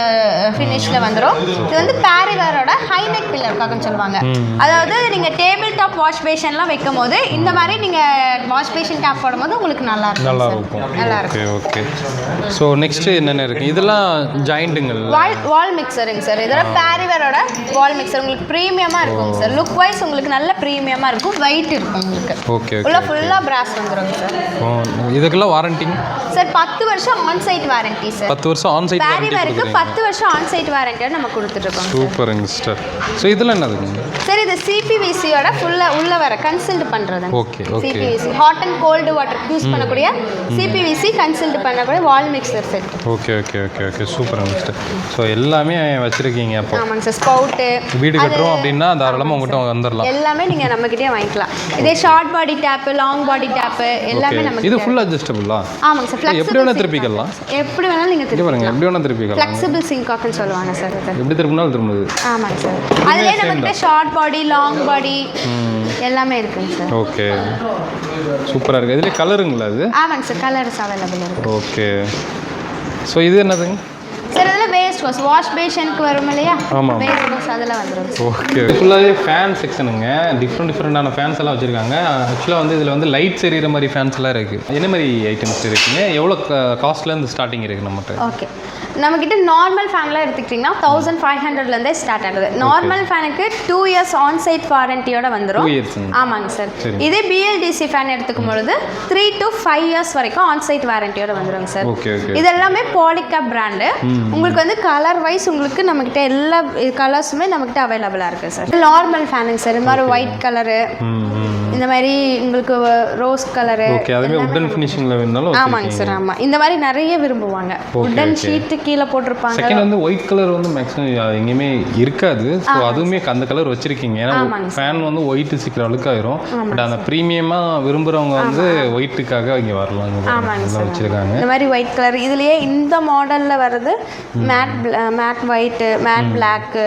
ஃபினிஷில் வந்துடும் இது வந்து பேரிவேரோட ஹைநெக் பில்லர் காக்குன்னு சொல்லுவாங்க. அதாவது நீங்கள் டேபிள் டாப் வாஷ் பேஷன்லாம் வைக்கும் போது இந்த மாதிரி நீங்கள் வாஷ் பேஷன் டாப் போடும்போது உங்களுக்கு நல்லா இருக்கும் நல்லா. இருக்கும். நல்லா இருக்கும். ஓகே ஸோ நெக்ஸ்ட்டு என்னென்ன இருக்குது இதெல்லாம் ஜாயிண்ட்டுங்கள் வால் வால் மிக்சருங்க சார் இதெல்லாம் பேரிவேரோட வால் மிக்சர் உங்களுக்கு ப்ரீமியமாக இருக்கும் சார் லுக் வைஸ் உங்களுக்கு நல்ல ப்ரீமியமாக இருக்கும். வெயிட் இருக்கும் உங்களுக்கு. ஓகே உள்ள ஓகே ஃபுல்லாக பிராஸ் வந்துருங்க சார் இதுக்கெல்லாம் வாரண்டிங் சார் பத்து வருஷம் ஆன் சைட் வாரண்டி சார் பத்து வருஷம் ஆன் சைட் வாரண்டி பத்து வருஷம் ஆன் சைட் வாரண்டியை நம்ம கொடுத்துட்ருக்கோம் சூப்பருங்க சிஸ்டர் ஸோ இதெல்லாம் என்னதுங்க சார் இது சிபிவிசியோட ஃபுல்லா உள்ள வர கன்சல்ட் பண்றது Okay, okay. CPVC hot and cold water use பண்ணக்கூடிய சிபிவிசி கன்சல்ட் பண்ணக்கூடிய wall mixer set okay okay okay okay சூப்பருங்க சிஸ்டர் ஸோ எல்லாமே வச்சுருக்கீங்க அப்போ. ஆமாங்க சார் ஸ்பவுட்டு வீடு கட்டுறோம் அப்படின்னா தாராளமாக உங்கள்கிட்ட வந்துடலாம் எல்லாமே நீங்க நம்ம கிட்டே வாங்கிக்கலாம். இதே short body tap long body tap எல்லாமே நம்ம இது ஃபுல் அட்ஜஸ்டபுளா ஆமாங்க சார் எப்படி வேணா திருப்பிக்கலாம்? எப்படி வேணாலும் நீங்க திருப்பிக்கலாம். எப்படி வேணால் திருப்பிக்கலாம். ஃப்ளெக்சிபிள் சிங்காக்குன்னு சொல்லுவாங்க சார் இது எப்படி திரும்பினாலும் திரும்புது ஆமாங்க சார். அதுலேயே நம்ம கிட்ட ஷார்ட் பாடி லாங் பாடி எல்லாமே இருக்குங்க சார். ஓகே சூப்பராக இருக்குது இதுலேயே கலருங்களா இது? ஆமாங்க சார் கலர்ஸ் அவைலபிள் இருக்கு. ஓகே ஸோ இது என்னதுங்க? சார் இதில் வேஸ்ட் வாஷ் வாஷ் பேஷனுக்கு வரும் இல்லையா? ஆமா. வேஸ்ட் வாஷ் அதெல்லாம் வந்துடும் ஓகே ஃபுல்லாகவே ஃபேன் செக்ஷனுங்க டிஃப்ரெண்ட் டிஃப்ரெண்டான ஃபேன்ஸ் எல்லாம் வச்சுருக்காங்க. ஆக்சுவலாக வந்து இதில் வந்து லைட்ஸ் எரியிற மாதிரி ஃபேன்ஸ் எல்லாம் இருக்குது என்ன மாதிரி ஐட்டம்ஸ் இருக்குங்க? எவ்வளோ காஸ்ட்லேருந்து ஸ்டார்டிங் இருக்குது நம்மகிட்ட? ஓகே நம்மக்கிட்ட நார்மல் ஃபேன்லாம் எடுத்துக்கிட்டிங்கன்னா தௌசண்ட் ஃபைவ் ஹண்ட்ரட்லேருந்தே ஸ்டார்ட் ஆகுது. நார்மல் ஃபேனுக்கு டூ இயர்ஸ் ஆன் சைட் வாரண்டியோட வந்துடும் ஆமாங்க சார். இதே பிஎல்டிசி ஃபேன் எடுத்துக்கும் பொழுது த்ரீ டு ஃபைவ் இயர்ஸ் வரைக்கும் ஆன் சைட் வாரண்டியோட வந்துடும் சார் ஓகே ஓகே இது எல்லாமே பாலிகா பிராண்டு உங்களுக்கு வந்து கலர் வைஸ் உங்களுக்கு நம்மக்கிட்ட எல்லா கலர்ஸுமே நம்மக்கிட்ட அவைலபிளாக இருக்குது சார் நார்மல் ஃபேனுங்க சார் இந்த மாதிரி ஒயிட் கலரு இந்த மாதிரி உங்களுக்கு ரோஸ் கலரு ஓகே அதுவே உட்டன் ஃபினிஷிங்கில் வேணாலும் ஆமாங்க சார் ஆமாம் இந்த மாதிரி நிறைய விரும்புவாங்க. உடன் ஷீட்டு கீழே போட்டிருப்பாங்க. செகண்ட் வந்து ஒயிட் கலர் வந்து மேக்ஸிமம் எங்கேயுமே இருக்காது. ஸோ அதுவுமே அந்த கலர் வச்சிருக்கீங்க. ஏன்னா ஃபேன் வந்து ஒயிட் சீக்கிரம் அழுக்காயிரும். பட் அந்த ப்ரீமியமாக விரும்புகிறவங்க வந்து ஒயிட்டுக்காக இங்கே வரலாங்க வச்சுருக்காங்க. இந்த மாதிரி ஒயிட் கலர் இதுலயே இந்த மாடல்ல வர்றது matt matt white matt black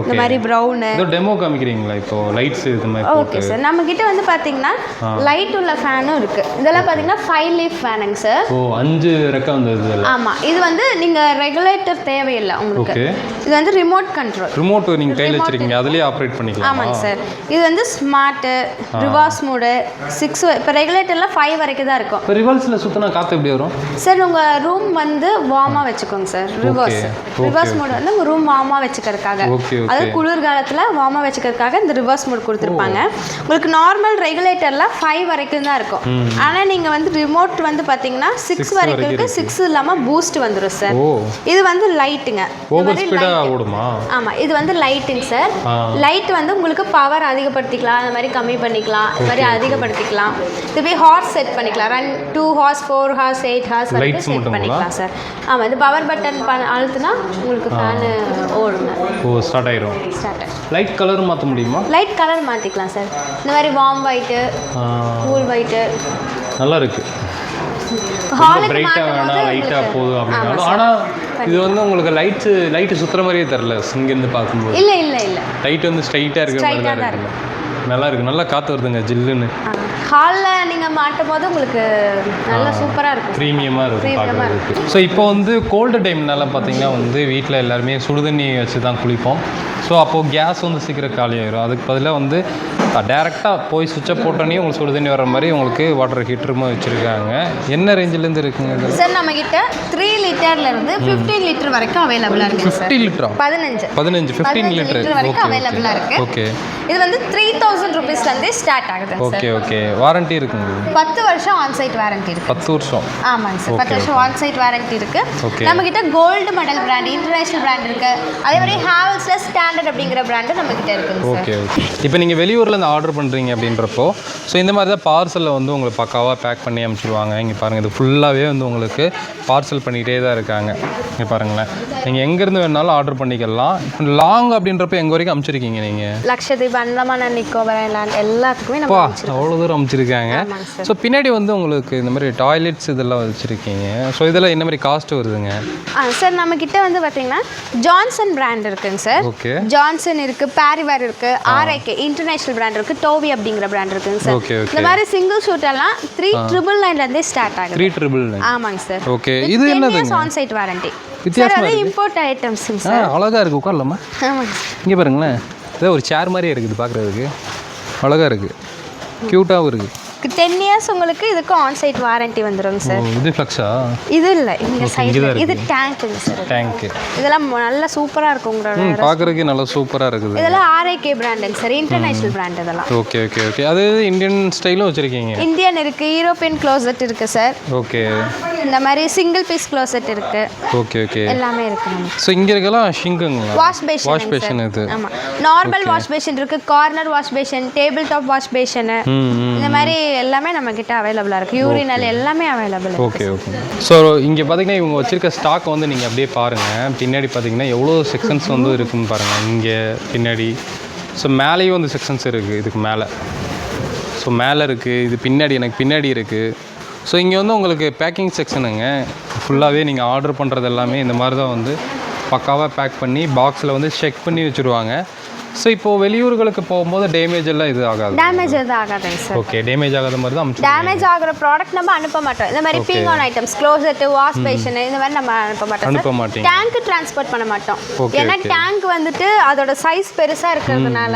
இந்த. மாதிரி ப்ரௌனு டெமோ காமிக்கிறீங்களா இப்போ? லைட்ஸ் இது மாதிரி ஓகே சார் நம்ம கிட்ட வந்து பாத்தீங்கன்னா லைட் உள்ள ஃபேனும் இருக்கு. இதெல்லாம் பாத்தீங்கன்னா ஃபைவ் லீஃப் ஃபேனுங்க சார் ஓ அஞ்சு ரெக்கை வந்தது இதில்? ஆமா இது வந்து நீங்க ரெகுலேட்டர் தேவையில்லை உங்களுக்கு. இது வந்து ரிமோட் கண்ட்ரோல் ரிமோட் நீங்கள் கையில் வச்சிருக்கீங்க அதுலேயே ஆப்ரேட் பண்ணிக்கலாம்? ஆமாங்க சார் இது வந்து ஸ்மார்ட்டு ரிவர்ஸ் மோடு சிக்ஸ் இப்போ ரெகுலேட்டர்லாம் ஃபைவ் வரைக்கும் தான் இருக்கும். இப்போ ரிவல்ஸில் சுற்றினா காற்று எப்படி வரும்? சார் உங்க ரூம் வந்து வார்மாக வச்சுக்கோங்க சார் ரிவர்ஸ். ரிவர்ஸ் மோட் வந்து உங்க ரூம் வார்மாக வச்சுக்கிறதுக்காக. Okay okay. அது குளிர்காலத்தில் வார்மாக வச்சுக்கிறதுக்காக இந்த ரிவர்ஸ் மோட் கொடுத்துருப்பாங்க. உங்களுக்கு நார்மல் ரெகுலேட்டரில் ஃபைவ் வரைக்கும் தான் இருக்கும். ஆனால் நீங்கள் வந்து ரிமோட் வந்து பார்த்தீங்கன்னா சிக்ஸ் வரைக்கும் இருக்கு. சிக்ஸ் இல்லாமல் பூஸ்ட் வந்துடும் சார் இது வந்து லைட்டுங்க ஆமாம் இது வந்து லைட்டுங்க சார். லைட் வந்து உங்களுக்கு பவர் அதிகப்படுத்திக்கலாம். அந்த மாதிரி கம்மி பண்ணிக்கலாம். இந்த மாதிரி அதிகப்படுத்திக்கலாம். இதுவே ஹார்ஸ் செட் பண்ணிக்கலாம். Run two hours four hours eight hours வரைக்கும் செட்? பண்ணிக்கலாம் சார் ஆமாம் இது பவர் பட்டன் அழுத்துனா உங்களுக்கு ஃபேனு ஓடுங்க ஓ ஸ்டார்ட் ஆயிரும். ஸ்டார்ட் லைட் கலரும் மாற்ற முடியுமா? லைட் கலர் மாற்றிக்கலாம் சார் இந்த மாதிரி வார்ம் ஒயிட்டு ஆ, கூல் ஒயிட்டு நல்லா இருக்கு பிரைட்டாக வேணாம் லைட்டாக போதும் அப்படின்னாலும். ஆனால் இது வந்து உங்களுக்கு லைட்ஸு லைட்டு சுற்றுற மாதிரியே தெரில இங்கேருந்து பார்க்கும்போது. இல்லை இல்லை இல்லை. லைட் வந்து ஸ்ட்ரைட்டாக இருக்கிற மாதிரி தான் இருக்கு நல்லா இருக்கு. நல்லா காற்று வருதுங்க ஜில்லுன்னு. ஹாலில் நீங்கள் மாட்டும் போது உங்களுக்கு நல்லா சூப்பராக இருக்கும். ப்ரீமியமாக இருக்கும் பார்க்குறதுக்கு. ஸோ இப்போ வந்து கோல்டு டைம்னால பார்த்தீங்கன்னா வந்து வீட்டில் எல்லாருமே சுடுதண்ணி வச்சு தான் குளிப்போம். ஸோ அப்போது கேஸ் வந்து சீக்கிரம் காலி ஆயிரும். அதுக்கு பதிலாக வந்து டேரெக்டாக போய் சுவிட்சை போட்டோன்னே உங்களுக்கு சுடுதண்ணி வர மாதிரி உங்களுக்கு வாட்டர் ஹீட்டருமா வச்சுருக்காங்க. என்ன ரேஞ்சிலேருந்து இருக்குங்க இது? சார் நம்ம கிட்ட த்ரீ லிட்டர்ல இருந்து ஃபிஃப்டீன் லிட்டர் வரைக்கும் அவைலபிளா இருக்கு சார் ஃபிஃப்டி லிட்டரா பதினஞ்சு. பதினஞ்சு ஃபிஃப்டீன் லிட்டர் வரைக்கும் அவைலபிளா இருக்கு. ஓகே இது வந்து த்ரீ தௌசண்ட் ருபீஸ்ல இருந்தே ஸ்டார்ட் ஆகுது ஓகே ஓகே வாரண்டி இருக்குங்க பத்து வருஷம் ஆன்சைட் வாரண்டி இருக்கு. பத்து வருஷம். ஆமாங்க சார் பத்து வருஷம் ஆன்சைட் வாரண்டி இருக்கு. நம்ம கிட்ட Gold Medal brand international brand இருக்கு. அதே மாதிரி ஹேவல்ஸ்ல ஸ்டாண்டர்ட் அப்படிங்கிற பிராண்டு நம்ம கிட்ட இருக்குங்க சார் ஓகே ஓகே இப்போ நீங்கள் வெளியூரில் இருந்து ஆர்டர் பண்ணுறீங்க அப்படின்றப்போ ஸோ இந்த மாதிரி தான் பார்சலில் வந்து உங்களுக்கு பக்காவாக பேக் பண்ணி அனுப்பிச்சிடுவாங்க இங்கே பாருங்கள் இது ஃபுல்லாகவே வந்து உங்களுக்கு பார்சல் பண்ணிகிட்டே தான் இருக்காங்க. இங்கே பாருங்களேன். நீங்கள் எங்கேருந்து வேணாலும் ஆர்டர் பண்ணிக்கலாம். இப்போ லாங் அப்படின்றப்ப எங்கே வரைக்கும் அனுப்பிச்சிருக்கீங்க நீங்கள் லக்ஷதீப் அந்தமான நிக்கோபர் ஐலாண்ட் எல்லாத்துக்குமே நம்ம. அவ்வளோ தூரம் சார் ஸோ பின்னாடி வந்து உங்களுக்கு இந்த மாதிரி டாய்லெட்ஸ் இதெல்லாம் வச்சுருக்கீங்க. ஸோ இதெல்லாம் என்ன மாதிரி காஸ்ட் வருதுங்க? ஆ சார் நம்ம கிட்ட வந்து பார்த்தீங்கன்னா ஜான்சன் பிராண்ட் இருக்குங்க சார் ஓகே ஜான்சன் இருக்கு பாரிவேர் இருக்கு ஆர்ஐகே இன்டர்நேஷனல் பிராண்ட் இருக்கு டோவி அப்படிங்கிற பிராண்ட் இருக்குங்க சார் இந்த மாதிரி சிங்கிள் ஷூட் எல்லாம் த்ரீ ட்ரிபிள் நைன்ல இருந்தே ஸ்டார்ட் ஆகுது. த்ரீ ட்ரிபிள் ஆமாங்க சார் ஓகே இது என்னதுங்க? ஆன் சைட் வாரண்டி வித்தியாசமா அது இம்போர்ட் ஐட்டம்ஸுங்க ஆ சார் அழகாக இருக்குது உட்காரலாமா? ஆமாங்க இங்கே பாருங்களேன். ஒரு சேர் மாதிரியே இருக்குது பார்க்குறதுக்கு அழகாக இருக்குது க்யூட்டாகவும் இருக்குது டென் இயர்ஸ் உங்களுக்கு இதுக்கு on side warranty oh sir இது ஃப்ளக்ஸா இது இல்லை இங்கே தான் இது டேங்க்குங்க சார் டேங்க்கு இதெல்லாம் நல்லா சூப்பராக இருக்கும் உங்களோட பார்க்குறதுக்கு நல்லா சூப்பராக இருக்குது. இதெல்லாம் ஆர்ஐகே பிராண்டுங்க சார் இன்டர்நேஷனல் பிராண்ட் இதெல்லாம். ஓகே ஓகே ஓகே அது இந்தியன் ஸ்டைலும் வச்சுருக்கீங்க? இந்தியன் இருக்கு யூரோப்பியன் க்ளோசெட் இருக்கு சார் ஓகே இந்த மாதிரி சிங்கிள் பீஸ் க்ளோசெட் இருக்கு. ஓகே ஓகே எல்லாமே இருக்கு ஸோ இங்கே இருக்கலாம் ஷிங்குங்களா வாஷ் பேஷன் வாஷ் பேஷன் இது. ஆமா. நார்மல் வாஷ் பேஷன் இருக்கு corner wash basin table top wash basin இந்த மாதிரி எல்லாமே நம்ம கிட்ட அவைலபிளா இருக்கு யூரினல் எல்லாமே அவைலபிள் ஓகே ஓகே ஸோ இங்கே பார்த்தீங்கன்னா இவங்க வச்சிருக்க ஸ்டாக் வந்து நீங்கள் அப்படியே பாருங்கள் பின்னாடி பார்த்தீங்கன்னா எவ்வளோ செக்ஷன்ஸ் வந்து இருக்குன்னு பாருங்கள் இங்கே பின்னாடி. ஸோ மேலேயும் வந்து செக்ஷன்ஸ் இருக்குது இதுக்கு மேலே. ஸோ மேலே இருக்குது இது பின்னாடி எனக்கு பின்னாடி இருக்குது ஸோ இங்கே வந்து உங்களுக்கு பேக்கிங் செக்ஷனுங்க ஃபுல்லாகவே நீங்கள் ஆர்டர் பண்ணுறது எல்லாமே இந்த மாதிரி தான் வந்து பக்காவாக பேக் பண்ணி பாக்ஸில் வந்து செக் பண்ணி வச்சுருவாங்க. ஸோ இப்போ வெளியூர்களுக்கு போகும்போது டேமேஜ் எல்லாம் இது ஆகாது. டேமேஜ் எதுவும் ஆகாதுங்க சார் ஓகே டேமேஜ் ஆகாத மாதிரி தான் டேமேஜ் ஆகுற ப்ராடக்ட் நம்ம அனுப்ப மாட்டோம். இந்த மாதிரி பீங்கான் ஐட்டம்ஸ் க்ளோசெட் வாஷ் பேஷன் இந்த மாதிரி நம்ம அனுப்ப மாட்டோம். அனுப்ப மாட்டீங்க. டேங்க் டிரான்ஸ்போர்ட் பண்ண மாட்டோம். ஏன்னா. டேங்க் வந்துட்டு அதோட சைஸ் பெருசா இருக்கிறதுனால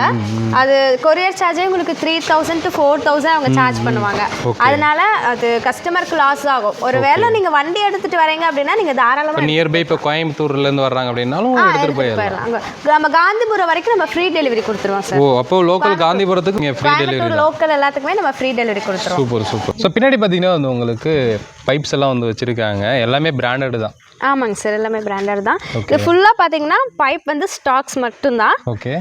அது கொரியர் சார்ஜே உங்களுக்கு three thousand to four thousand அவங்க சார்ஜ் பண்ணுவாங்க. அதனால அது கஸ்டமருக்கு லாஸ் ஆகும். ஒருவேளை நீங்க வண்டி எடுத்துட்டு வரீங்க அப்படின்னா நீங்க தாராளமா இப்போ நியர்பை இப்போ கோயம்புத்தூர்லேருந்து வர்றாங்க அப்படின்னாலும் எடுத்துகிட்டு போயிடலாம். நம்ம காந்திபுரம் வரைக்கும் நம்ம ஃப்ரீ டெலிவரி கொடுத்துருவோம் சார் ஓ அப்போ லோக்கல் காந்திபுரத்துக்கு நீங்கள் ஃப்ரீ டெலிவரி லோக்கல் எல்லாத்துக்குமே நம்ம ஃப்ரீ டெலிவரி கொடுத்துருவோம். Super super. ஸோ பின்னாடி பார்த்தீங்கன்னா வந்து உங்களுக்கு பைப்ஸ் எல்லாம் வந்து வச்சுருக்காங்க. எல்லாமே பிராண்டட் தான். ஆமாங்க சார் எல்லாமே பிராண்டட் தான். இது ஃபுல்லாக பார்த்தீங்கன்னா பைப் வந்து ஸ்டாக்ஸ் மட்டும்தான். ஓகே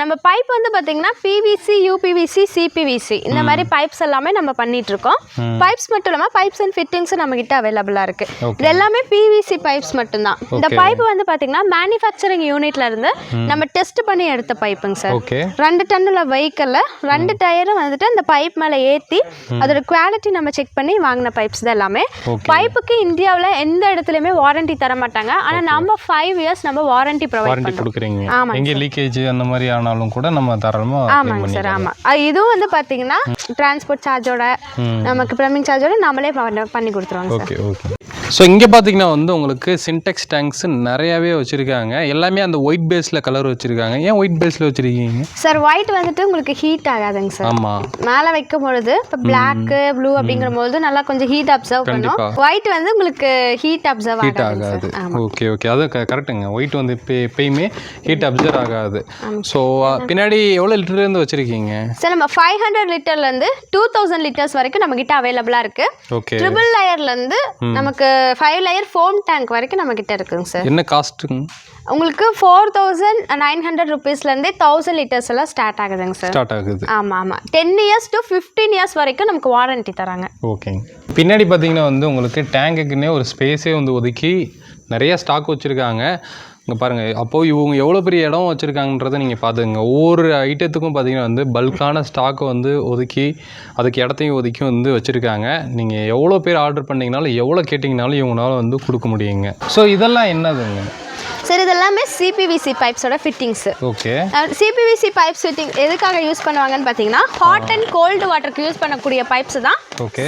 நம்ம பைப் வந்து பார்த்தீங்கன்னா பிவிசி யூபிவிசி சிபிவிசி இந்த மாதிரி பைப்ஸ் எல்லாமே நம்ம பண்ணிட்டு இருக்கோம். பைப்ஸ் மட்டும் இல்லாமல் பைப்ஸ் அண்ட் ஃபிட்டிங்ஸும் நம்ம கிட்ட அவைலபிளாக இருக்கு. இது எல்லாமே பிவிசி பைப்ஸ் மட்டும்தான். இந்த. பைப் வந்து பார்த்தீங்கன்னா மேனுஃபேக்சரிங் யூனிட்ல இருந்து நம்ம டெஸ்ட் பண்ணி எடுத்த பைப்புங்க சார். ரெண்டு டன்னுல வெஹிக்கல்ல ரெண்டு டயரும் வந்துட்டு அந்த பைப் மேலே ஏற்றி அதோட குவாலிட்டி நம்ம செக் பண்ணி வாங்கின பைப்ஸ் தான் எல்லாமே. பைப்புக்கு இந்தியாவில் எந்த இடத்துலையுமே வாரண்டி தர மாட்டாங்க ஆனால் நம்ம ஃபைவ் இயர்ஸ் நம்ம வாரண்டி ப்ரொவைட் கொடுக்குறீங்க. ஆமாங்க எங்கே லீக்கேஜ் அந்த மாதிரி ஆனாலும் கூட நம்ம தாராளமாக ஆமாங்க சார் ஆமாம் இதுவும் வந்து பார்த்தீங்கன்னா டிரான்ஸ்போர்ட் சார்ஜோட நமக்கு ப்ளம்பிங் சார்ஜோட நம்மளே பண்ண- கொடுத்துருவாங்க ஓகே ஓகே ஸோ இங்கே பார்த்தீங்கன்னா வந்து உங்களுக்கு சின்டெக்ஸ் டேங்க்ஸ் நிறையாவே வச்சுருக்காங்க. எல்லாமே அந்த ஒயிட் பேஸில் கலர் வச்சுருக்காங்க. ஏன் ஒயிட் பேஸில் வச்சுருக்கீங்க? சார் ஒயிட் வந்துட்டு உங்களுக்கு ஹீட் ஆகாதுங்க சார் ஆமாம் மேலே வைக்கும் பொழுது இப்போ பிளாக்கு ப்ளூ அப்படிங்கிற பொழுது நல்லா கொஞ்சம் ஹீட் அப்சர்வ் பண்ணும். ஒயிட் வந்து உங்களுக்கு ஹீட் அப்சர்வ் ஹீட் ஆகாது. ஓகே ஓகே அது கரெக்டுங்க ஒயிட் வந்து இப்போ எப்பயுமே ஹீட் அப்சர்வ் ஆகாது. ஸோ பின்னாடி எவ்வளோ லிட்டர்லேருந்து வச்சுருக்கீங்க? சார் நம்ம ஃபைவ் ஹண்ட்ரட் லிட்டர்லேருந்து டூ தௌசண்ட் லிட்டர்ஸ் வரைக்கும் நம்ம கிட்ட அவைலபிளாக இருக்கு. ஓகே ட்ரிபிள் லேயர்லேருந்து நமக்கு ஃபைவ் லேயர் ஃபோம் டேங்க் வரைக்கும் நம்ம கிட்ட இருக்குங்க சார். என்ன காஸ்ட்டுங்க உங்களுக்கு ஃபோர் தௌசண்ட் நைன் ஹண்ட்ரட் ருபீஸ்லேருந்தே தௌசண்ட் லிட்டர்ஸ் எல்லாம் ஸ்டார்ட் ஆகுதுங்க சார். ஸ்டார்ட் ஆகுது. ஆமாம் ஆமாம் ten years to fifteen years வரைக்கும் நமக்கு வாரண்டி தராங்க. ஓகேங்க பின்னாடி பார்த்தீங்கன்னா வந்து உங்களுக்கு டேங்குக்குன்னே ஒரு ஸ்பேஸே வந்து ஒதுக்கி நிறைய ஸ்டாக் வச்சுருக்காங்க. இங்கே பாருங்கள் அப்போது இவங்க எவ்வளோ பெரிய இடம் வச்சுருக்காங்கன்றதை நீங்கள் பார்த்துங்க ஒவ்வொரு ஐட்டத்துக்கும் பார்த்தீங்கன்னா வந்து பல்கான ஸ்டாக்கை வந்து ஒதுக்கி அதுக்கு இடத்தையும் ஒதுக்கி வந்து வச்சுருக்காங்க. நீங்கள் எவ்வளோ பேர் ஆர்டர் பண்ணிங்கனாலும் எவ்வளோ கேட்டிங்கனாலும் இவங்களால வந்து கொடுக்க முடியுங்க. ஸோ இதெல்லாம் என்னதுங்க? சார் இது எல்லாமே CPVC பைப்ஸோட fittings okay CPVC pipes fitting எதுக்காக யூஸ் பண்ணுவாங்கன்னு பார்த்தீங்கன்னா ஹாட் அண்ட் கோல்டு வாட்டருக்கு யூஸ் பண்ணக்கூடிய பைப்ஸ் தான்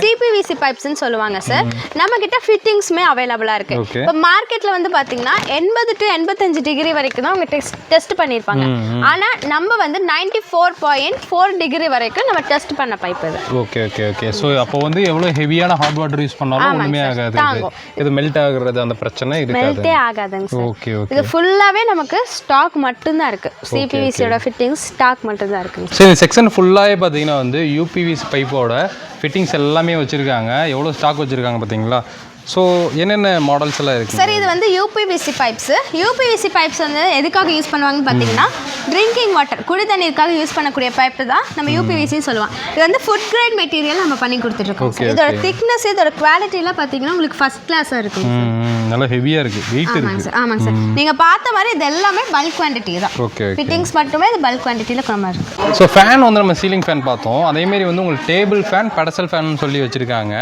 சிபிவிசி பைப்ஸ்னு சொல்லுவாங்க சார் நம்ம கிட்ட ஃபிட்டிங்ஸுமே அவைலபிளாக இருக்கு. இப்போ மார்க்கெட்டில் வந்து பார்த்தீங்கன்னா எண்பது டு எண்பத்தஞ்சு டிகிரி வரைக்கும் தான் அவங்க டெஸ்ட் டெஸ்ட் பண்ணியிருப்பாங்க. ஆனால் நம்ம வந்து ninety four point four degree வரைக்கும் நம்ம டெஸ்ட் பண்ண பைப் இது. ஓகே ஓகே ஓகே ஸோ அப்போ வந்து எவ்வளோ ஹெவியான ஹாட் வாட்டர் யூஸ் பண்ணாலும் ஒன்றுமே. ஆகாது இது. இது மெல்ட் ஆகுறது அந்த பிரச்சனை இருக்காது மெல்ட்டே ஆகாதுங்க சார் ஓகே ஓகே இது ஃபுல்லாகவே நமக்கு ஸ்டாக் மட்டும்தான் இருக்கு. சிபிவிசியோட ஃபிட்டிங்ஸ் ஸ்டாக் மட்டும்தான் இருக்குங்க சரி செக்ஷன் ஃபுல்லாகவே பார்த்தீங்கன்னா வந்து யூபிவிசி பைப்போட ஃபிட்டிங்ஸ் எல்லாமே வச்சுருக்காங்க. எவ்வளோ ஸ்டாக் வச்சுருக்காங்க பார்த்தீங்களா? ஸோ என்னென்ன மாடல்ஸ் எல்லாம் இருக்கு? சார் இது வந்து யூபிவிசி பைப்ஸ் யூபிவிசி பைப்ஸ் வந்து எதுக்காக யூஸ் பண்ணுவாங்கன்னு பார்த்தீங்கன்னா ட்ரிங்கிங் வாட்டர் குடி தண்ணீருக்காக யூஸ் பண்ணக்கூடிய பைப் தான் நம்ம யூபிவிசின்னு சொல்லுவோம் இது வந்து ஃபுட் கிரேட் மெட்டீரியல் நம்ம பண்ணி கொடுத்துட்ருக்கோம் இதோட திக்னஸ் இதோட குவாலிட்டிலாம் பார்த்தீங்கன்னா உங்களுக்கு ஃபர்ஸ்ட் கிளாஸாக இருக்கும் நல்லா ஹெவியாக இருக்குது வெயிட் ஆமாங்க இருக்குது சார் ஆமாங்க சார் நீங்கள் பார்த்த மாதிரி இது எல்லாமே பல்க் குவான்டிட்டி தான். ஓகே ஃபிட்டிங்ஸ் மட்டுமே இது பல்க் குவான்டிட்டியில் நம்ம இருக்கு. ஸோ ஃபேன் வந்து நம்ம சீலிங் ஃபேன் பார்த்தோம். அதேமாரி வந்து உங்களுக்கு டேபிள் ஃபேன் பெடசல் ஃபேன் சொல்லி வச்சுருக்காங்க.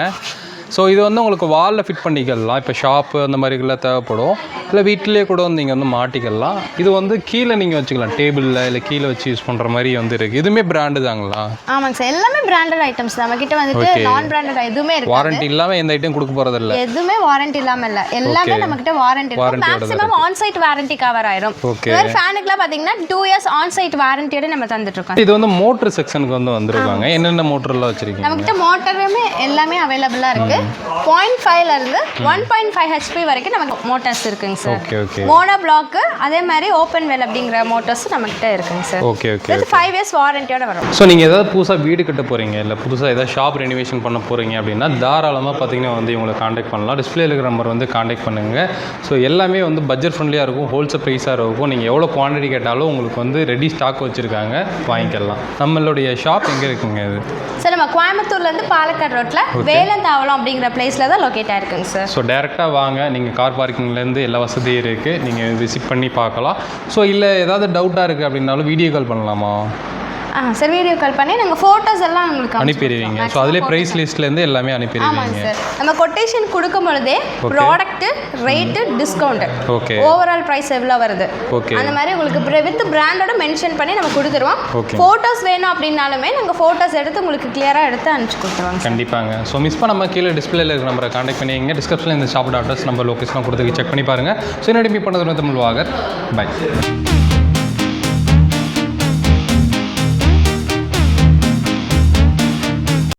ஸோ இது வந்து உங்களுக்கு வாலில் ஃபிட் பண்ணிக்கலாம். இப்போ ஷாப்பு அந்த மாதிரிலாம் தேவைப்படும். இல்லை வீட்டிலேயே கூட வந்து நீங்கள் வந்து மாட்டிக்கலாம். இது வந்து கீழே நீங்கள் வச்சுக்கலாம். டேபிளில் இல்லை கீழே வச்சு யூஸ் பண்ணுற மாதிரி வந்து இருக்குது இதுவுமே பிராண்டு தாங்களா? ஆமாங்க சார். எல்லாமே பிராண்டட் ஐட்டம்ஸ் நம்ம கிட்ட வந்துட்டு. நான் பிராண்டட் எதுவுமே இருக்கு வாரண்டி இல்லாமல் எந்த ஐட்டம் கொடுக்க போகிறதில்ல எதுவுமே வாரண்டி இல்லாம இல்ல. எல்லாமே. நம்ம கிட்ட வாரண்டி யோட maximum on site warranty cover ஆயிரும். Okay. வேற ஃபேனுக்குலாம் பாத்தீங்கன்னா டூ இயர்ஸ் ஆன் சைட் வாரண்டியோட நம்ம தந்துட்டு இருக்கோம் இது வந்து மோட்ரு செக்ஷனுக்கு வந்து வந்திருக்காங்க. என்னென்ன மோட்டர்லாம் வச்சுருக்கீங்க? நம்ம கிட்ட மோட்டருமே எல்லாமே அவைலபிளா இருக்கு. பாயிண்ட் ஃபைவ்ல இருந்து ஒன் பாயிண்ட் ஃபைவ் ஹெச்பி வரைக்கும் நமக்கு மோட்டார்ஸ் இருக்குங்க sir okay okay mono block அதே மாதிரி ஓப்பன் வெல் அப்படிங்கிற மோட்டார்ஸ் நம்ம கிட்ட இருக்குங்க சார் ஓகே ஓகே இது ஃபைவ் இயர்ஸ் வாரண்டியோட வரும். ஸோ நீங்கள் ஏதாவது புதுசாக வீடு கட்ட போகிறீங்க இல்லை புதுசாக ஏதாவது ஷாப் ரெனிவேஷன் பண்ண போகிறீங்க அப்படின்னா தாராளமாக பார்த்தீங்கன்னா வந்து இவங்களை காண்டாக்ட் பண்ணலாம். டிஸ்பிளே இருக்கிற நம்பர் வந்து காண்டாக்ட் பண்ணுங்கள் ஸோ எல்லாமே வந்து பட்ஜெட் ஃப்ரெண்ட்லியாக இருக்கும் ஹோல்சேல் ப்ரைஸாக இருக்கும். நீங்கள் எவ்வளோ குவான்டிட்டி கேட்டாலும் உங்களுக்கு வந்து ரெடி ஸ்டாக் வச்சுருக்காங்க வாங்கிக்கலாம். நம்மளுடைய ஷாப் எங்கே இருக்குங்க இது? சார் நம்ம கோயம்புத்தூர்ல இருந்து பாலக்காடு ரோட்ல வேலந்தாவளம் அப்படிங்கிற பிளேஸில் தான் லொக்கேட் ஆயிருக்குங்க சார் ஸோ டேரெக்டாக வாங்க. நீங்கள் கார் பார்க்கிங்லேருந்து எல்லா வசதியும் இருக்குது நீங்கள் விசிட் பண்ணி பார்க்கலாம். ஸோ இல்லை ஏதாவது டவுட்டாக இருக்குது அப்படின்னாலும் வீடியோ கால் பண்ணலாமா? ஆ சார் வீடியோ கால் பண்ணி நாங்கள் ஃபோட்டோஸ் எல்லாம் உங்களுக்கு அனுப்பிடுவீங்க. ஸோ அதிலே ப்ரைஸ் லிஸ்ட்லேருந்து எல்லாமே அனுப்பிடுவீங்க. சார் நம்ம கொட்டேஷன் கொடுக்கும் பொழுதே product rate discount okay overall price எவ்வளோ வருது? ஓகே அந்த மாதிரி உங்களுக்கு வித் பிராண்டோட மென்ஷன் பண்ணி நம்ம கொடுத்துருவோம். ஃபோட்டோஸ் வேணும் அப்படின்னாலுமே நாங்கள் ஃபோட்டோஸ் எடுத்து உங்களுக்கு கிளியராக எடுத்து அனுப்பிச்சு கொடுத்துருவோம் கண்டிப்பாங்க. ஸோ மிஸ் பண்ணாமல் கீழே டிஸ்பிளேல இருக்கிற நம்பரை காண்டாக்ட் பண்ணிங்க டிஸ்கிரிப்ஷனில் இந்த ஷாப்போட அட்ரஸ் நம்ம லொக்கேஷன் கொடுத்துருக்கு செக் பண்ணி பாருங்கள் ஸோ என்னடி மீட் பண்ணது தமிழ் வாகர் பை